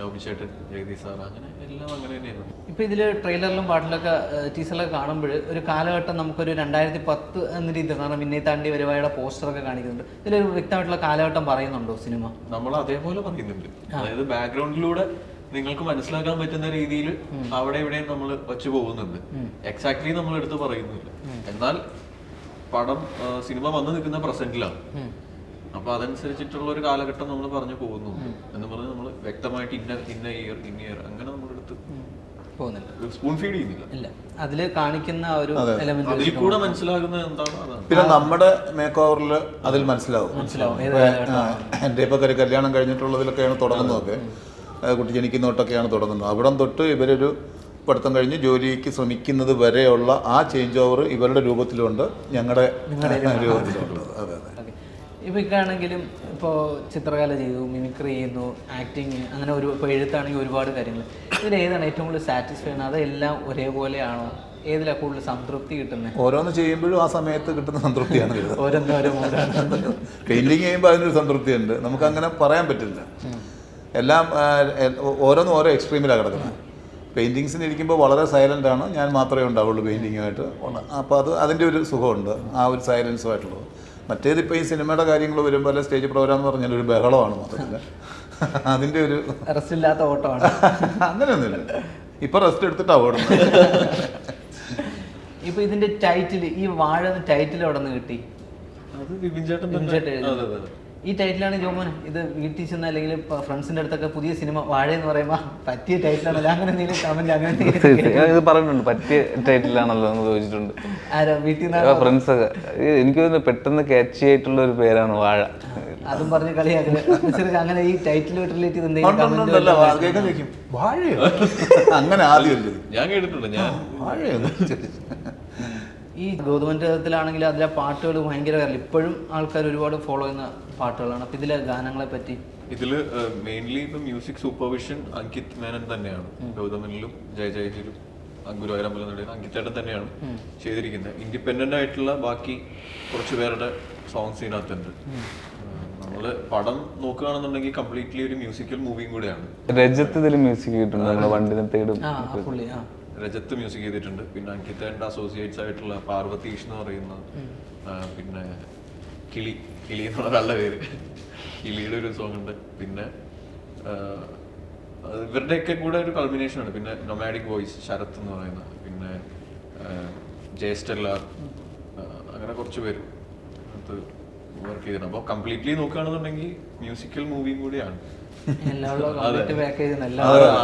നോബിച്ചേട്ടൻ ജഗദീഷ് സാർ അങ്ങനെ എല്ലാം അങ്ങനെ തന്നെയായിരുന്നു. ഇപ്പൊ ഇതിൽ ട്രെയിലറിലും പാട്ടിലൊക്കെ ടീച്ചറിലൊക്കെ കാണുമ്പോൾ ഒരു കാലഘട്ടം നമുക്കൊരു രണ്ടായിരത്തി പത്ത് എന്ന രീതി കാരണം ഇന്നേ താണ്ടി വരുവായുടെ പോസ്റ്ററൊക്കെ കാണിക്കുന്നുണ്ട്. ഇതിലൊരു വ്യക്തമായിട്ടുള്ള കാലഘട്ടം പറയുന്നുണ്ടോ സിനിമ? നമ്മൾ അതേപോലെ പറയുന്നുണ്ട്. അതായത് ബാക്ക്ഗ്രൗണ്ടിലൂടെ നിങ്ങൾക്ക് മനസ്സിലാക്കാൻ പറ്റുന്ന രീതിയിൽ അവിടെ ഇവിടെയും നമ്മൾ വച്ചു പോകുന്നുണ്ട്. എക്സാക്ട്ലി നമ്മൾ എടുത്ത് പറയുന്നില്ല. എന്നാൽ പടം സിനിമ വന്നു നിൽക്കുന്ന പ്രസന്റിലാണ് അപ്പൊ അതനുസരിച്ചിട്ടുള്ള ഒരു കാലഘട്ടം നമ്മൾ പറഞ്ഞു പോകുന്നു. എന്ന് പറഞ്ഞ് നമ്മൾ വ്യക്തമായിട്ട് ഇന്ന ഇന്ന ഇയർ ഇന്ന ഇയർ അങ്ങനെ നമ്മൾ എടുത്ത് പോകുന്നില്ല. സ്പൂൺ ഫീഡ് ചെയ്യുന്നില്ല. ഇല്ല. അതിൽ കാണിക്കുന്ന ഒരു എലമെന്റ് അതിൽ കൂടെ മനസ്സിലാകുന്നത് എന്താണ് അതാണ്. പിന്നെ നമ്മുടെ മേക്ക് ഓവറിൽ അതിൽ മനസ്സിലാവും. മനസ്സിലാവും. ഏത് ഇപ്പൊ, ഒരു കല്യാണം കഴിഞ്ഞിട്ടുള്ളതിലൊക്കെയാണ് തുടങ്ങുന്നതൊക്കെ. ആ, കുട്ടി ജനിക്കുന്ന തൊട്ടൊക്കെയാണ് തുടങ്ങുന്നത്. അവിടം തൊട്ട് ഇവരൊരു പഠിത്തം കഴിഞ്ഞ് ജോലിക്ക് ശ്രമിക്കുന്നത് വരെയുള്ള ആ ചേഞ്ച് ഓവർ ഇവരുടെ രൂപത്തിലുണ്ട് ഞങ്ങളുടെ *laughs* രൂപത്തിലുണ്ട്. അതെ അതെ. ഓക്കെ. ഇക്കാണെങ്കിലും ഇപ്പോൾ ചിത്രകല ചെയ്തു മിമിക്രി ചെയ്യുന്നു ആക്ടിങ് അങ്ങനെ ഒരു ഇപ്പോൾ എഴുത്താണെങ്കിൽ ഒരുപാട് കാര്യങ്ങൾ ഇതിൽ ഏതാണ് ഏറ്റവും കൂടുതൽ സാറ്റിസ്ഫൈ ചെയ്യുന്നത് അതെല്ലാം ഒരേപോലെയാണോ? ഏതിലാണ് കൂടുതൽ സംതൃപ്തി കിട്ടുന്നത് ഓരോന്ന് ചെയ്യുമ്പോഴും ആ സമയത്ത് കിട്ടുന്ന സംതൃപ്തിയാണ് *laughs* ഓരോന്നും ഓരോ ചെയ്യുമ്പോൾ അതിനൊരു സംതൃപ്തിയുണ്ട്. നമുക്ക് അങ്ങനെ പറയാൻ പറ്റില്ല. എല്ലാം ഓരോന്നും ഓരോ എക്സ്ട്രീമിലാണ് കിടക്കുന്നത് പെയിന്റിങ്സിന് ഇരിക്കുമ്പോൾ വളരെ സൈലന്റ് ആണ് ഞാൻ മാത്രമേ ഉണ്ടാവുള്ളൂ പെയിന്റിങ്ങുമായിട്ട് അപ്പോൾ അത് അതിന്റെ ഒരു സുഖമുണ്ട്. ആ ഒരു സൈലൻസുമായിട്ടുള്ളത്. മറ്റേത് ഇപ്പോൾ ഈ സിനിമയുടെ കാര്യങ്ങൾ വരുമ്പോൾ അല്ലെ സ്റ്റേജ് പ്രോഗ്രാം എന്ന് പറഞ്ഞാൽ ഒരു ബഹളമാണ് മൊത്തത്തിൽ *laughs* അതിന്റെ ഒരു *laughs* റെസ്റ്റ് ഇല്ലാത്ത ഓട്ടമാണ്. അങ്ങനെയൊന്നുമില്ല. ഇപ്പം റെസ്റ്റ് എടുത്തിട്ടാണ് ഓടുന്നത്. *laughs* ഇപ്പൊ ഇതിന്റെ ടൈറ്റിൽ ഈ വാഴ ടൈറ്റിൽ എവിടെ നിന്ന് കിട്ടി? അത് വിപിൻ ചേട്ടൻ ചേട്ടൻ അതെ അതെ. ഈ ടൈറ്റിലാണ് ജോമോൻ ഇത് വീട്ടിൽ ചെന്ന അല്ലെങ്കിൽ ഫ്രണ്ട്സിന്റെ അടുത്തൊക്കെ പുതിയ സിനിമ വാഴ എന്ന് പറയുമ്പോൾ പറ്റിയ ടൈറ്റിലാണല്ലോ അങ്ങനെ എന്തെങ്കിലും കമന്റ് അങ്ങനെ ഇത് പറഞ്ഞിട്ടുണ്ട് പറ്റിയ ടൈറ്റിലാണല്ലോ എന്ന് ചോദിച്ചിട്ടുണ്ട്. ആരോ വീട്ടിൽ നിന്ന് ഫ്രണ്ട്സ് ഒക്കെ. എനിക്ക് തോന്നുന്നു പെട്ടെന്ന് ക്യാച്ചി ആയിട്ടുള്ള ഒരു പേരാണ് വാഴ. അതും പറഞ്ഞ് കളിയാക്കുന്നത് അങ്ങനെ ഈ ടൈറ്റിലുമായിട്ട് റിലേറ്റ് ചെയ്ത് എന്തെങ്കിലും *laughs* അങ്ങനെ ആദ്യം ഞാൻ കേട്ടിട്ടുണ്ട് ഞാൻ. വാഴയോ? *laughs* ഈ ഗൗതമന്റത്തിലാണെങ്കിൽ അതിലെ പാട്ടുകൾ ഭയങ്കര ഇപ്പോഴും ആൾക്കാർ ഒരുപാട് ഫോളോ ചെയ്യുന്ന പാട്ടുകളാണ്. അപ്പൊ ഇതിലെ ഗാനങ്ങളെ പറ്റി? ഇതിൽ മെയിൻലി ഇപ്പം മ്യൂസിക് സൂപ്പർവിഷൻ അങ്കിത് മേനൻ തന്നെയാണ്. ഗൗതമനിലും ജയ ജയഹിലും ഗുരുവായൂരമ്പലം അങ്കിത് അങ്കിത്തേട്ടൻ തന്നെയാണ് ചെയ്തിരിക്കുന്നത്. ഇൻഡിപെൻഡന്റ് ആയിട്ടുള്ള ബാക്കി കുറച്ച് പേരുടെ സോങ്സ് ഇതിനകത്തുണ്ട്. നമ്മൾ പടം നോക്കുകയാണെന്നുണ്ടെങ്കിൽ കംപ്ലീറ്റ്ലി ഒരു മ്യൂസിക്കൽ മൂവിയും കൂടെയാണ്. രജത്ത് ഇതിൽ മ്യൂസിക് കിട്ടുന്നുണ്ട് നമ്മുടെ വണ്ടിനെ തേടും. ആ ആ പുള്ളി ആ. രജത്ത് മ്യൂസിക് ചെയ്തിട്ടുണ്ട്. പിന്നെ അങ്കിത്തേട്ടന്റെ അസോസിയേറ്റ്സ് ആയിട്ടുള്ള പാർവതീഷ് എന്ന് പറയുന്ന പിന്നെ കിളി കിളി എന്നുള്ള നല്ല പേര്. കിളിയുടെ ഒരു സോങ് ഉണ്ട്. പിന്നെ ഇവരുടെയൊക്കെ കൂടെ ഒരു കൾമിനേഷൻ ആണ്. പിന്നെ നൊമാഡിക് വോയിസ് ശരത് എന്ന് പറയുന്ന പിന്നെ ജയസ്റ്റെല്ലാർ അങ്ങനെ കുറച്ച് പേര് അത് വർക്ക് ചെയ്തിട്ടുണ്ട്. അപ്പോൾ കംപ്ലീറ്റ്ലി നോക്കുകയാണെന്നുണ്ടെങ്കിൽ മ്യൂസിക്കൽ മൂവിയും കൂടിയാണ്.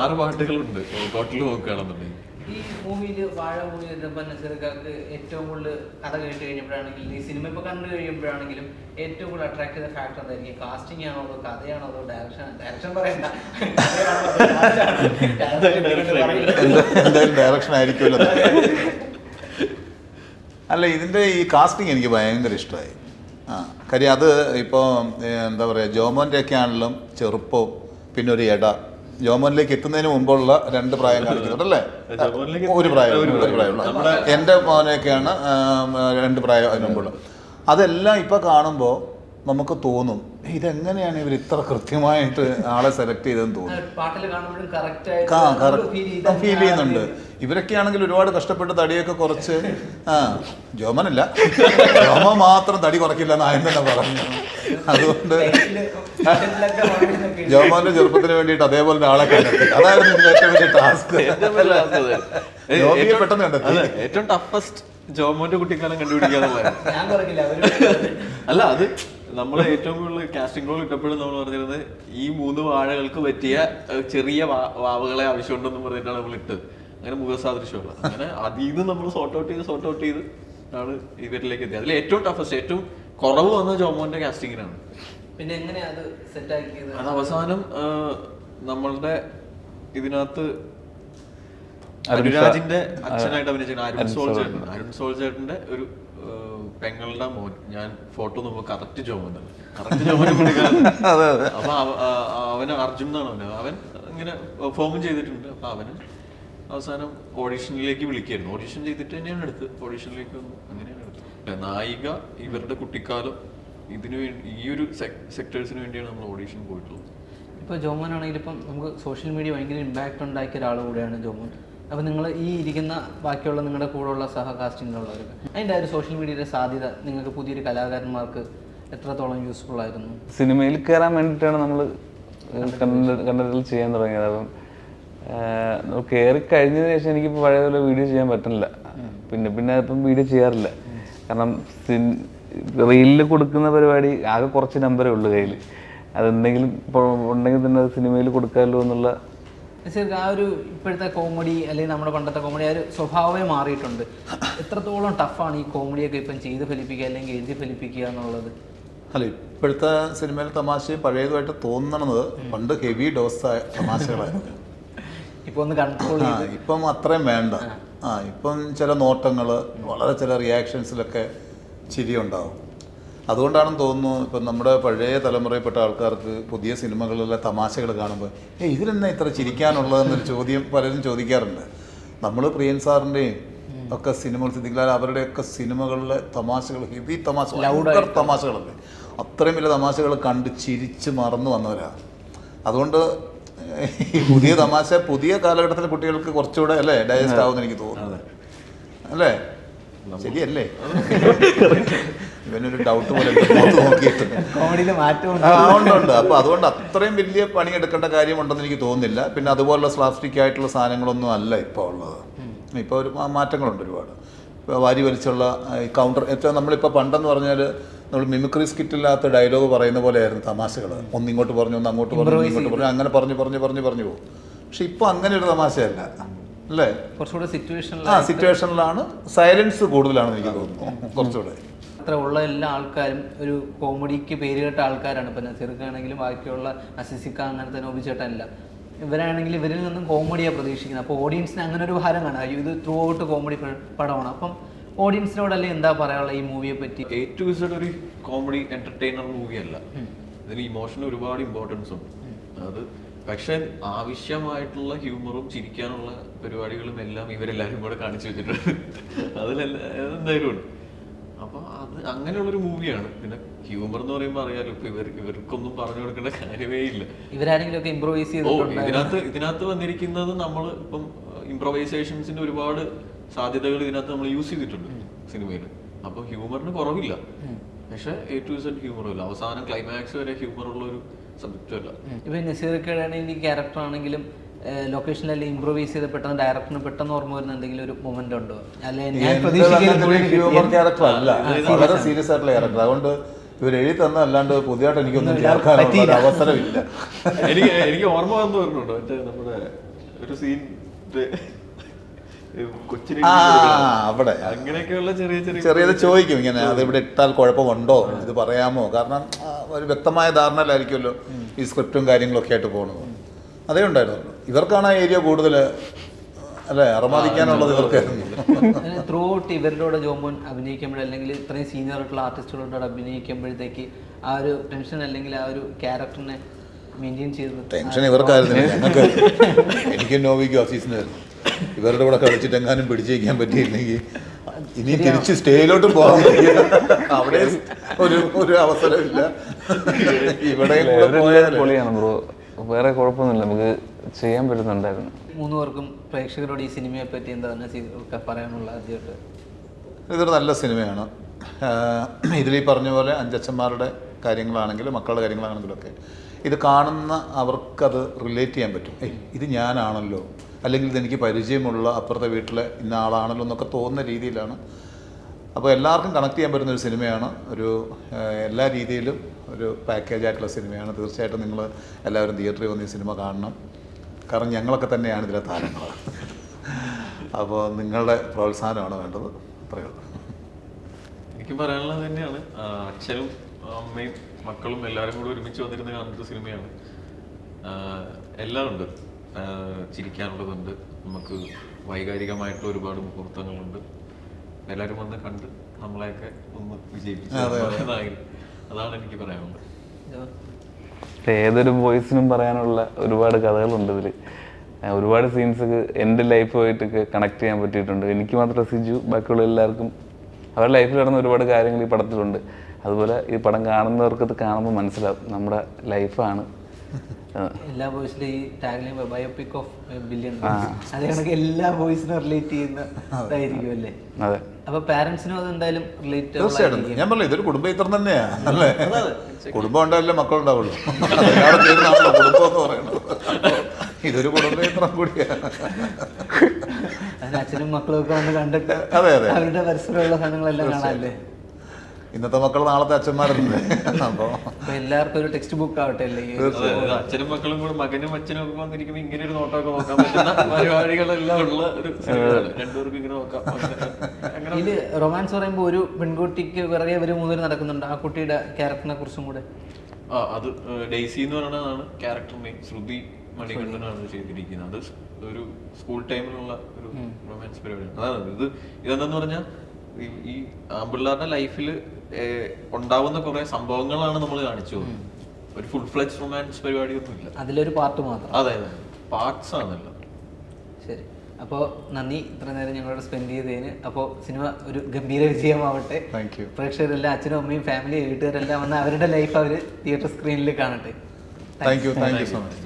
ആറ് പാട്ടുകളുണ്ട്. ടോട്ടൽ നോക്കുകയാണെന്നുണ്ടെങ്കിൽ. ഈ മൂവിയിൽ വാഴ മൂവി വരുമ്പോൾ നസീർക്കാർക്ക് ഏറ്റവും കൂടുതൽ കഥ കേട്ട് കഴിഞ്ഞപ്പോഴാണെങ്കിലും ഈ സിനിമ ഇപ്പോൾ കണ്ടു കഴിയുമ്പോഴാണെങ്കിലും ഏറ്റവും കൂടുതൽ അട്രാക്ട് ചെയ്ത ഫാക്ടർ എന്തായിരിക്കും? കാസ്റ്റിംഗ് ആണോ അതോ കഥയാണോ അതോ ഡയറക്ഷൻ ഡയറക്ഷൻ പറയണ്ട. എന്തായാലും ഡയറക്ഷൻ ആയിരിക്കുമല്ലോ അല്ല ഇതിന്റെ ഈ കാസ്റ്റിംഗ് എനിക്ക് ഭയങ്കര ഇഷ്ടമായി. ആ കാര്യം അത് ഇപ്പോൾ എന്താ പറയുക ജോമോന്റെ ഒക്കെ ആണെങ്കിലും ചെറുപ്പവും പിന്നെ ഒരു എട. ജോമോനിലേക്ക് എത്തുന്നതിന് മുമ്പുള്ള രണ്ട് പ്രായം കാണിക്കുന്നുണ്ട് അല്ലേ ഒരു പ്രായം ഒരു പ്രായമുള്ള. എന്റെ മോനെയൊക്കെയാണ് രണ്ട് പ്രായം അതിന് മുമ്പുള്ള. അതെല്ലാം ഇപ്പോൾ കാണുമ്പോൾ നമുക്ക് തോന്നും ഇതെങ്ങനെയാണ് ഇവർ ഇത്ര കൃത്യമായിട്ട് ആളെ സെലക്ട് ചെയ്തെന്ന് കറക്റ്റ് ഫീൽ ചെയ്യുന്നുണ്ട്. ഇവരൊക്കെ ആണെങ്കിൽ ഒരുപാട് കഷ്ടപ്പെട്ട് തടിയൊക്കെ കുറച്ച് *laughs* ആ ജോമനല്ല. ജോമ മാത്രം തടി കുറയ്ക്കില്ല എന്ന് തന്നെ പറഞ്ഞു അതുകൊണ്ട് ജോമാന്റെ ചെറുപ്പത്തിന് വേണ്ടിയിട്ട് അതേപോലെ ആളെ കണ്ടെത്തി. അതായിരുന്നു ഏറ്റവും വലിയ ടാസ്ക്. പെട്ടെന്ന് കണ്ടെത്തി. ഏറ്റവും ടഫസ്റ്റ് ജോമോന്റെ കുട്ടിക്കാലം കണ്ടുപിടിക്കാന്നുള്ളതാണ് ഞാൻ കുറക്കില്ല അല്ല അത് നമ്മൾ ഏറ്റവും കൂടുതൽ കാസ്റ്റിംഗ് റോൾ ഇട്ടപ്പോഴും നമ്മൾ പറഞ്ഞിരുന്നത് ഈ മൂന്ന് വാഴകൾക്ക് പറ്റിയ ചെറിയ വാവകളെ വാവുകളെ ആവശ്യമുണ്ടെന്ന് പറഞ്ഞിട്ടാണ് നമ്മൾ ഇട്ടത്. അങ്ങനെ മുഖസാദൃശ്യമുള്ള. അങ്ങനെ അതിൽ നിന്ന് നമ്മൾ സോർട്ട് ഔട്ട് ചെയ്ത് സോർട്ട് ഔട്ട് ചെയ്ത് ആണ് ഇവരിലേക്ക് എത്തിയത്. അതിൽ ഏറ്റവും ടഫസ്റ്റ് ഏറ്റവും കുറവ് വന്ന ജോമോന്റെ കാസ്റ്റിങ്ങിനാണ് പിന്നെ എങ്ങനെയാ അത് സെറ്റ് ആക്കിയത്? അത് അവസാനം നമ്മളുടെ ഇതിനകത്ത് അനുരാജിന്റെ അച്ഛനായിട്ട് അഭിനയിച്ച അരുൺ സോൾ ചേട്ടൻ അരുൺ സോൾ ചേട്ടന്റെ ഒരു പെങ്ങളുടെ മോൻ. ഞാൻ ഫോട്ടോ നോക്കുമ്പോൾ കറക്റ്റ് ജോമൻ കറക്റ്റ് ജോമൻ *laughs* അതെ അതെ. അപ്പൊ അവന് അർജുൻ എന്നാണ് അവന്. അവൻ ഇങ്ങനെ പെർഫോമും ചെയ്തിട്ടുണ്ട്. അപ്പൊ അവന് അവസാനം ഓഡീഷനിലേക്ക് വിളിക്കായിരുന്നു. ഓഡീഷൻ ചെയ്തിട്ട് തന്നെയാണ് എടുത്ത് ഓഡീഷനിലേക്ക് വന്നു. എടുത്തത് നായിക ഇവരുടെ കുട്ടിക്കാലം ഇതിനു വേണ്ടി ഈ ഒരു സെക്ടേഴ്സിന് വേണ്ടിയാണ് നമ്മൾ ഓഡീഷൻ പോയിട്ടുള്ളത്. ഇപ്പോൾ ജോമോൻ ആണെങ്കിൽ ഇപ്പം നമുക്ക് സോഷ്യൽ മീഡിയ ഭയങ്കര ഇമ്പാക്റ്റ് ഉണ്ടാക്കിയ ഒരാൾ കൂടെയാണ് ജോമോൻ. അപ്പോൾ നിങ്ങൾ ഈ ഇരിക്കുന്ന ബാക്കിയുള്ള നിങ്ങളുടെ കൂടെയുള്ള സഹകാസ്റ്റിങ്ങുള്ളവർ അതിന്റെ ആ ഒരു സോഷ്യൽ മീഡിയയുടെ സാധ്യത നിങ്ങൾക്ക് പുതിയൊരു കലാകാരന്മാർക്ക് എത്രത്തോളം യൂസ്ഫുൾ ആയിരുന്നു? സിനിമയിൽ കയറാൻ വേണ്ടിയിട്ടാണ് നമ്മൾ കണ്ടതിൽ ചെയ്യാൻ തുടങ്ങിയത്. അപ്പം കയറി കഴിഞ്ഞതിന് ശേഷം എനിക്ക് പഴയ വീഡിയോ ചെയ്യാൻ പറ്റുന്നില്ല. പിന്നെ പിന്നെ ഇപ്പം വീഡിയോ ചെയ്യാറില്ല. കാരണം റീലിൽ കൊടുക്കുന്ന പരിപാടി ആകെ കുറച്ച് നമ്പറേ ഉള്ളൂ കയ്യിൽ അതെന്തെങ്കിലും ഇപ്പോൾ ഉണ്ടെങ്കിൽ തന്നെ അത് സിനിമയിൽ കൊടുക്കാമല്ലോ എന്നുള്ള ശരിക്കും ആ ഒരു ഇപ്പോഴത്തെ കോമഡി അല്ലെങ്കിൽ നമ്മുടെ പണ്ടത്തെ കോമഡി ആ ഒരു സ്വഭാവമേ മാറിയിട്ടുണ്ട്. എത്രത്തോളം ടഫാണ് ഈ കോമഡിയൊക്കെ ഇപ്പം ചെയ്ത് ഫലിപ്പിക്കുക അല്ലെങ്കിൽ എഴുതി ഫലിപ്പിക്കുക എന്നുള്ളത്? അല്ല ഇപ്പോഴത്തെ സിനിമയിലെ തമാശ പഴയതുമായിട്ട് തോന്നണത് പണ്ട് ഹെവി ഡോസ് തമാശകളായിരുന്നു. ഇപ്പൊ ഒന്ന് കൺട്രോൾ ഇപ്പം അത്രയും വേണ്ട. ആ ഇപ്പം ചില നോട്ടങ്ങൾ വളരെ ചില റിയാക്ഷൻസിലൊക്കെ ചിരി ഉണ്ടാവും അതുകൊണ്ടാണെന്ന് തോന്നുന്നു ഇപ്പം നമ്മുടെ പഴയ തലമുറയിൽപ്പെട്ട ആൾക്കാർക്ക് പുതിയ സിനിമകളിലെ തമാശകൾ കാണുമ്പോൾ ഏ ഇതിലെന്നാ ഇത്ര ചിരിക്കാനുള്ളതെന്നൊരു ചോദ്യം പലരും ചോദിക്കാറുണ്ട്. നമ്മൾ പ്രിയൻ സാറിന്റെയും ഒക്കെ സിനിമകൾ അവരുടെ അവരുടെയൊക്കെ സിനിമകളിലെ തമാശകൾ ഹെവി തമാശ ഭയങ്കര തമാശകളല്ലേ? അത്രയും വലിയ തമാശകൾ കണ്ട് ചിരിച്ച് മറന്നു വന്നവരാണ് അതുകൊണ്ട് ഈ പുതിയ തമാശ പുതിയ കാലഘട്ടത്തിലെ കുട്ടികൾക്ക് കുറച്ചുകൂടെ അല്ലേ ഡൈജസ്റ്റ് ആവുമെന്ന് എനിക്ക് തോന്നുന്നു. അല്ലേ? ശരിയല്ലേ? ഇവനൊരു ഡൗട്ട് പോലെ നോക്കിയിട്ട് ഉണ്ട് അപ്പോൾ അതുകൊണ്ട് അത്രയും വലിയ പണി എടുക്കേണ്ട കാര്യമുണ്ടെന്ന് എനിക്ക് തോന്നുന്നില്ല. പിന്നെ അതുപോലുള്ള സ്ലാസ്റ്റിക് ആയിട്ടുള്ള സാധനങ്ങളൊന്നും അല്ല ഇപ്പോൾ ഉള്ളത്. ഇപ്പോൾ ഒരു മാറ്റങ്ങളുണ്ട് ഒരുപാട്. വാരി വലിച്ചുള്ള കൗണ്ടർ ഏറ്റവും നമ്മളിപ്പോൾ പണ്ടെന്ന് പറഞ്ഞാൽ നമ്മൾ മിമിക്രി സ്കിറ്റില്ലാത്ത ഡയലോഗ് പറയുന്ന പോലെയായിരുന്നു തമാശകൾ. ഒന്നിങ്ങോട്ട് പറഞ്ഞു ഒന്ന് അങ്ങോട്ട് പറഞ്ഞു ഇങ്ങോട്ട് പറഞ്ഞു അങ്ങനെ പറഞ്ഞു പറഞ്ഞു പറഞ്ഞു പറഞ്ഞു പോകും. പക്ഷെ ഇപ്പോൾ അങ്ങനെ ഒരു തമാശയല്ല. അല്ലേ? കുറച്ചുകൂടെ സിറ്റുവേഷനിൽ ആ സിറ്റുവേഷനിലാണ് സൈലൻസ് കൂടുതലാണെന്ന് എനിക്ക് തോന്നുന്നു കുറച്ചുകൂടെ. അത്ര ഉള്ള എല്ലാ ആൾക്കാരും ഒരു കോമഡിക്ക് പേര് കേട്ട ആൾക്കാരാണ്. ഇപ്പം നസീർക്കാണെങ്കിലും ബാക്കിയുള്ള അസിസിക്ക അങ്ങനത്തെ നോബിച്ചേട്ടല്ല ഇവരാണെങ്കിൽ ഇവരിൽ നിന്നും കോമഡിയാണ് പ്രതീക്ഷിക്കുന്നത്. അപ്പോൾ ഓഡിയൻസിന് അങ്ങനെ ഒരു ഭാരം കാണാം. അയ്യോ ഇത് ത്രൂ ഔട്ട് കോമഡി പടമാണ്. അപ്പം ഓഡിയൻസിനോടല്ലേ എന്താ പറയാനുള്ള ഈ മൂവിയെ പറ്റി? എ ടു ഇസഡ് ഒരു കോമഡി എന്റർടൈനർ മൂവിയല്ല. ഇതിന് ഇമോഷന് ഒരുപാട് ഇമ്പോർട്ടൻസ് ഉണ്ട്. അത് പക്ഷെ ആവശ്യമായിട്ടുള്ള ഹ്യൂമറും ചിരിക്കാനുള്ള പരിപാടികളും എല്ലാം ഇവരെല്ലാരും കൂടെ കാണിച്ചു വെച്ചിട്ടുണ്ട്. അതിലെല്ലാം എന്തായാലും ഉണ്ട്. അപ്പൊ അത് അങ്ങനെയുള്ളൊരു മൂവിയാണ്. പിന്നെ ഹ്യൂമർ എന്ന് പറയുമ്പോൾ അറിയാലോ ഇപ്പൊ ഇവർ ഇവർക്കൊന്നും പറഞ്ഞു കൊടുക്കേണ്ട കാര്യമേ ഇല്ല. ഇവരാരെങ്കിലും ഇമ്പ്രൂവൈസ് ചെയ്തിട്ടുണ്ട് ഇതിനകത്ത് ഇതിനകത്ത് വന്നിരിക്കുന്നത് നമ്മൾ ഇപ്പം ഇംപ്രവൈസേഷൻസിന്റെ ഒരുപാട് സാധ്യതകൾ ഇതിനകത്ത് നമ്മൾ യൂസ് ചെയ്തിട്ടുണ്ട് സിനിമയിൽ. അപ്പൊ ഹ്യൂമറിന് കുറവില്ല. പക്ഷെ എ ടു സെഡ് ഹ്യൂമർ ഇല്ല. അവസാനം ക്ലൈമാക്സ് വരെ ഹ്യൂമർ ഉള്ള ഒരു സബ്ജക്റ്റ് അല്ല. ഇപ്പൊ നസീർക്കയുടെ ക്യാരക്ടർ ആണെങ്കിലും ലൊക്കേഷനിലെല്ലാം ഇംപ്രൂവൈസ് ചെയ്ത് പെട്ടെന്ന് ഡയറക്ടറിന് പെട്ടെന്ന് ഓർമ്മ വരുന്ന എന്തെങ്കിലും ഒരു മൊമെന്റ് ഉണ്ടോ? അല്ലെ ഞാൻ ഹ്യൂമർ ക്യാരക്ടർ അല്ല. വളരെ സീരിയസ് ആയിട്ടുള്ള ക്യാരക്ടർ അതുകൊണ്ട് ഇവർ എഴുതി തന്ന അല്ലാണ്ട് പുതിയതായിട്ട് എനിക്കൊന്നും ചേർക്കാനുള്ള അവസരമില്ല. എനിക്ക് എനിക്ക് ഓർമ്മ വന്നു വരുന്നുണ്ടോ മറ്റേ നമ്മുടെ ഒരു സീൻ ആ അവിടെ. അങ്ങനെയൊക്കെയുള്ള ചെറിയ ചെറിയ ചെറിയത് ചോദിക്കും ഇങ്ങനെ അത് ഇവിടെ ഇട്ടാൽ കുഴപ്പമുണ്ടോ? ഇത് പറയാമോ? കാരണം ഒരു വ്യക്തമായ ധാരണയിലായിരിക്കുമല്ലോ ഈ സ്ക്രിപ്റ്റും കാര്യങ്ങളൊക്കെ ആയിട്ട് പോകുന്നത് അതേ ഉണ്ടായിരുന്നു. ഇവർക്കാണ് ആ ഏരിയ കൂടുതൽ അല്ലെ അറമാദിക്കാനുള്ളത് ഇവർക്കായിരുന്നു ത്രൂ ഔട്ട് *laughs* ഇവരുടെ കൂടെ ജോമോൻ അഭിനയിക്കുമ്പോൾ അല്ലെങ്കിൽ ഇത്രയും സീനിയർ ആയിട്ടുള്ള ആർട്ടിസ്റ്റുകളോട് അഭിനയിക്കുമ്പോഴത്തേക്ക് ആ ഒരു ടെൻഷൻ അല്ലെങ്കിൽ ആ ഒരു ക്യാരക്ടറിനെ മെയിന്റെയിൻ ചെയ്ത് ടെൻഷൻ ഇവർക്കായിരുന്നു എനിക്ക് *laughs* എനിക്കും നോവിക്കും ഓഫീസിനായിരുന്നു ഇവരുടെ കൂടെ കളിച്ചിട്ട് എങ്ങാനും പിടിച്ചേക്കാൻ പറ്റിയില്ലെങ്കിൽ ഇനി തിരിച്ച് സ്റ്റേയിലോട്ട് പോകാൻ പറ്റിയ അവിടെ ഒരു ഒരു അവസരമില്ല. *laughs* ഇവിടെ പൊളിയാണ് ബ്രോ. വേറെ കുഴപ്പമൊന്നുമില്ല. നമുക്ക് ചെയ്യാൻ പറ്റുന്നുണ്ടായിരുന്നു. മൂന്ന് പേർക്കും പ്രേക്ഷകരോട് ഈ സിനിമയെ പറ്റി എന്താണ് പറയാനുള്ള ആദ്യമായിട്ട്? ഇതൊരു നല്ല സിനിമയാണ്. ഇതിൽ ഈ പറഞ്ഞ പോലെ അഞ്ചച്ചന്മാരുടെ കാര്യങ്ങളാണെങ്കിലും മക്കളുടെ കാര്യങ്ങളാണെങ്കിലും ഒക്കെ ഇത് കാണുന്ന അവർക്കത് റിലേറ്റ് ചെയ്യാൻ പറ്റും. ഇത് ഞാനാണല്ലോ. അല്ലെങ്കിൽ ഇതെനിക്ക് പരിചയമുള്ള അപ്പുറത്തെ വീട്ടിലെ ഇന്ന ആളാണല്ലോ എന്നൊക്കെ തോന്നുന്ന രീതിയിലാണ്. അപ്പോൾ എല്ലാവർക്കും കണക്ട് ചെയ്യാൻ പറ്റുന്ന ഒരു സിനിമയാണ്. ഒരു എല്ലാ രീതിയിലും ഒരു പാക്കേജ് ആയിട്ടുള്ള സിനിമയാണ്. തീർച്ചയായിട്ടും നിങ്ങൾ എല്ലാവരും തിയേറ്ററിൽ വന്ന് ഈ സിനിമ കാണണം. കാരണം ഞങ്ങളൊക്കെ തന്നെയാണ് ഇതിലെ താരങ്ങൾ. അപ്പോൾ നിങ്ങളുടെ പ്രോത്സാഹനമാണ് വേണ്ടത്. അത്രയേ ഉള്ളൂ. എനിക്ക് പറയാനുള്ളത് തന്നെയാണ്. അച്ഛനും അമ്മയും മക്കളും എല്ലാവരും കൂടി ഒരുമിച്ച് വന്നിരുന്ന് കാണുന്ന സിനിമയാണ്. എല്ലാം ഉണ്ട് ചിരിക്കാനുള്ളതുണ്ട്. നമുക്ക് വൈകാരികമായിട്ടുള്ള ഒരുപാട് മുഹൂർത്തങ്ങളുണ്ട്. എല്ലാവരും വന്ന് കണ്ട് നമ്മളെയൊക്കെ ഒന്ന് വിജയിപ്പിച്ചു അതാണ് എനിക്ക് പറയാനുള്ളത്. ഏതൊരു വോയിസിനും പറയാനുള്ള ഒരുപാട് കഥകളുണ്ട് ഇതിൽ ഒരുപാട് സീൻസ് എന്റെ ലൈഫുമായിട്ടൊക്കെ കണക്ട് ചെയ്യാൻ പറ്റിയിട്ടുണ്ട്. എനിക്ക് മാത്രം സിജു ബാക്കിയുള്ള എല്ലാവർക്കും അവരുടെ ലൈഫിൽ നടന്ന ഒരുപാട് കാര്യങ്ങൾ ഈ പടത്തിലുണ്ട്. അതുപോലെ ഈ പടം കാണുന്നവർക്ക് ഇത് കാണുമ്പോൾ മനസ്സിലാവും. നമ്മുടെ ലൈഫാണ് *laughs* എല്ലാ ബോയ്സിലും ഈ ബയോപിക് ഓഫ് ബില്യൺ അത് കണക്ക് എല്ലാ ബോയ്സിനും റിലേറ്റ് ചെയ്യുന്ന ഇതായിരിക്കും അല്ലേ? അതെ. അപ്പൊ പാരന്റ്സിനും അത് എന്തായാലും റിലേറ്റ് തീർച്ചയായിട്ടും. ഞാൻ പറഞ്ഞു ഇതൊരു കുടുംബചിത്രം തന്നെയാ അല്ലേ? കുടുംബം ഉണ്ടാവില്ലേ മക്കളുണ്ടാവുള്ളൂ. കുടുംബം എന്ന് പറയുന്നത്. ഇതൊരു കുടുംബചിത്രം കൂടിയാണ് അതിന് അച്ഛനും മക്കളും ഒക്കെ വന്ന് കണ്ടിട്ട് അവരുടെ പരിസരമുള്ള സാധനങ്ങളെല്ലാം കാണാല്ലേ ഇന്നത്തെ മക്കൾ നാളത്തെ അച്ഛന്മാരല്ലേ അപ്പോൾ അപ്പൊ എല്ലാവർക്കും ഒരു ടെക്സ്റ്റ് ബുക്ക് ആവട്ടെ ഒരു അച്ഛനും മക്കളും കൂടെ മകനും അച്ഛനും ഒക്കെ വന്നിരിക്കുമ്പോൾ ഇങ്ങനെ ഒരു നോട്ടമൊക്കെ നോക്കാൻ പറ്റുന്ന *laughs* പരിപാടികളെല്ലാം ഉള്ള ഒരു രണ്ടുപേർക്കും ഇങ്ങനെ നോക്കാം. ഇത് റൊമാൻസ് പറയുമ്പോൾ ഒരു പെൺകുട്ടിക്ക് പിറകെ ഇവർ മൂന്നുപേര് നടക്കുന്നുണ്ട്. ആ കുട്ടിയുടെ ക്യാരക്ടറിനെ കുറിച്ചും കൂടെ. ആ അത് ഡെയ്സി എന്ന് പറയുന്നതാണ് ക്യാരക്ടർ മെയിൻ ശ്രുതി മണികണ്ഠനാണ് ചെയ്തിരിക്കുന്നത്. അത് ഒരു സ്കൂൾ ടൈമിലുള്ള ഒരു റൊമാൻസ് പരിപാടിയാണ്. അതാണ് ഇത് ഇതെന്താന്ന് പറഞ്ഞാൽ ഈ- ഈ ആമ്പിള്ളാരുടെ ലൈഫിൽ ഉണ്ടാവുന്ന കുറെ സംഭവങ്ങളാണ് നമ്മൾ കാണിച്ചു ഒരു ഫുൾ ഫ്ലെക്സ് റൊമാൻസ് പരിപാടിയൊന്നും ഇല്ല അതിലൊരു പാർട്ട് മാത്രം. അതെ അതെ. പാർട്സ് ആണല്ലോ. ശരി. അപ്പോൾ നന്ദി ഇത്ര നേരം ഞങ്ങളോട് സ്പെൻഡ് ചെയ്തതിന്. അപ്പോൾ സിനിമ ഒരു ഗംഭീര വിജയമാവട്ടെ. താങ്ക് യു പ്രേക്ഷകരെല്ലാം അച്ഛനും അമ്മയും ഫാമിലി വീട്ടുകാരെല്ലാം വന്ന് അവരുടെ ലൈഫ് അവർ തിയേറ്റർ സ്ക്രീനിൽ കാണട്ടെ. Thank you thank you so much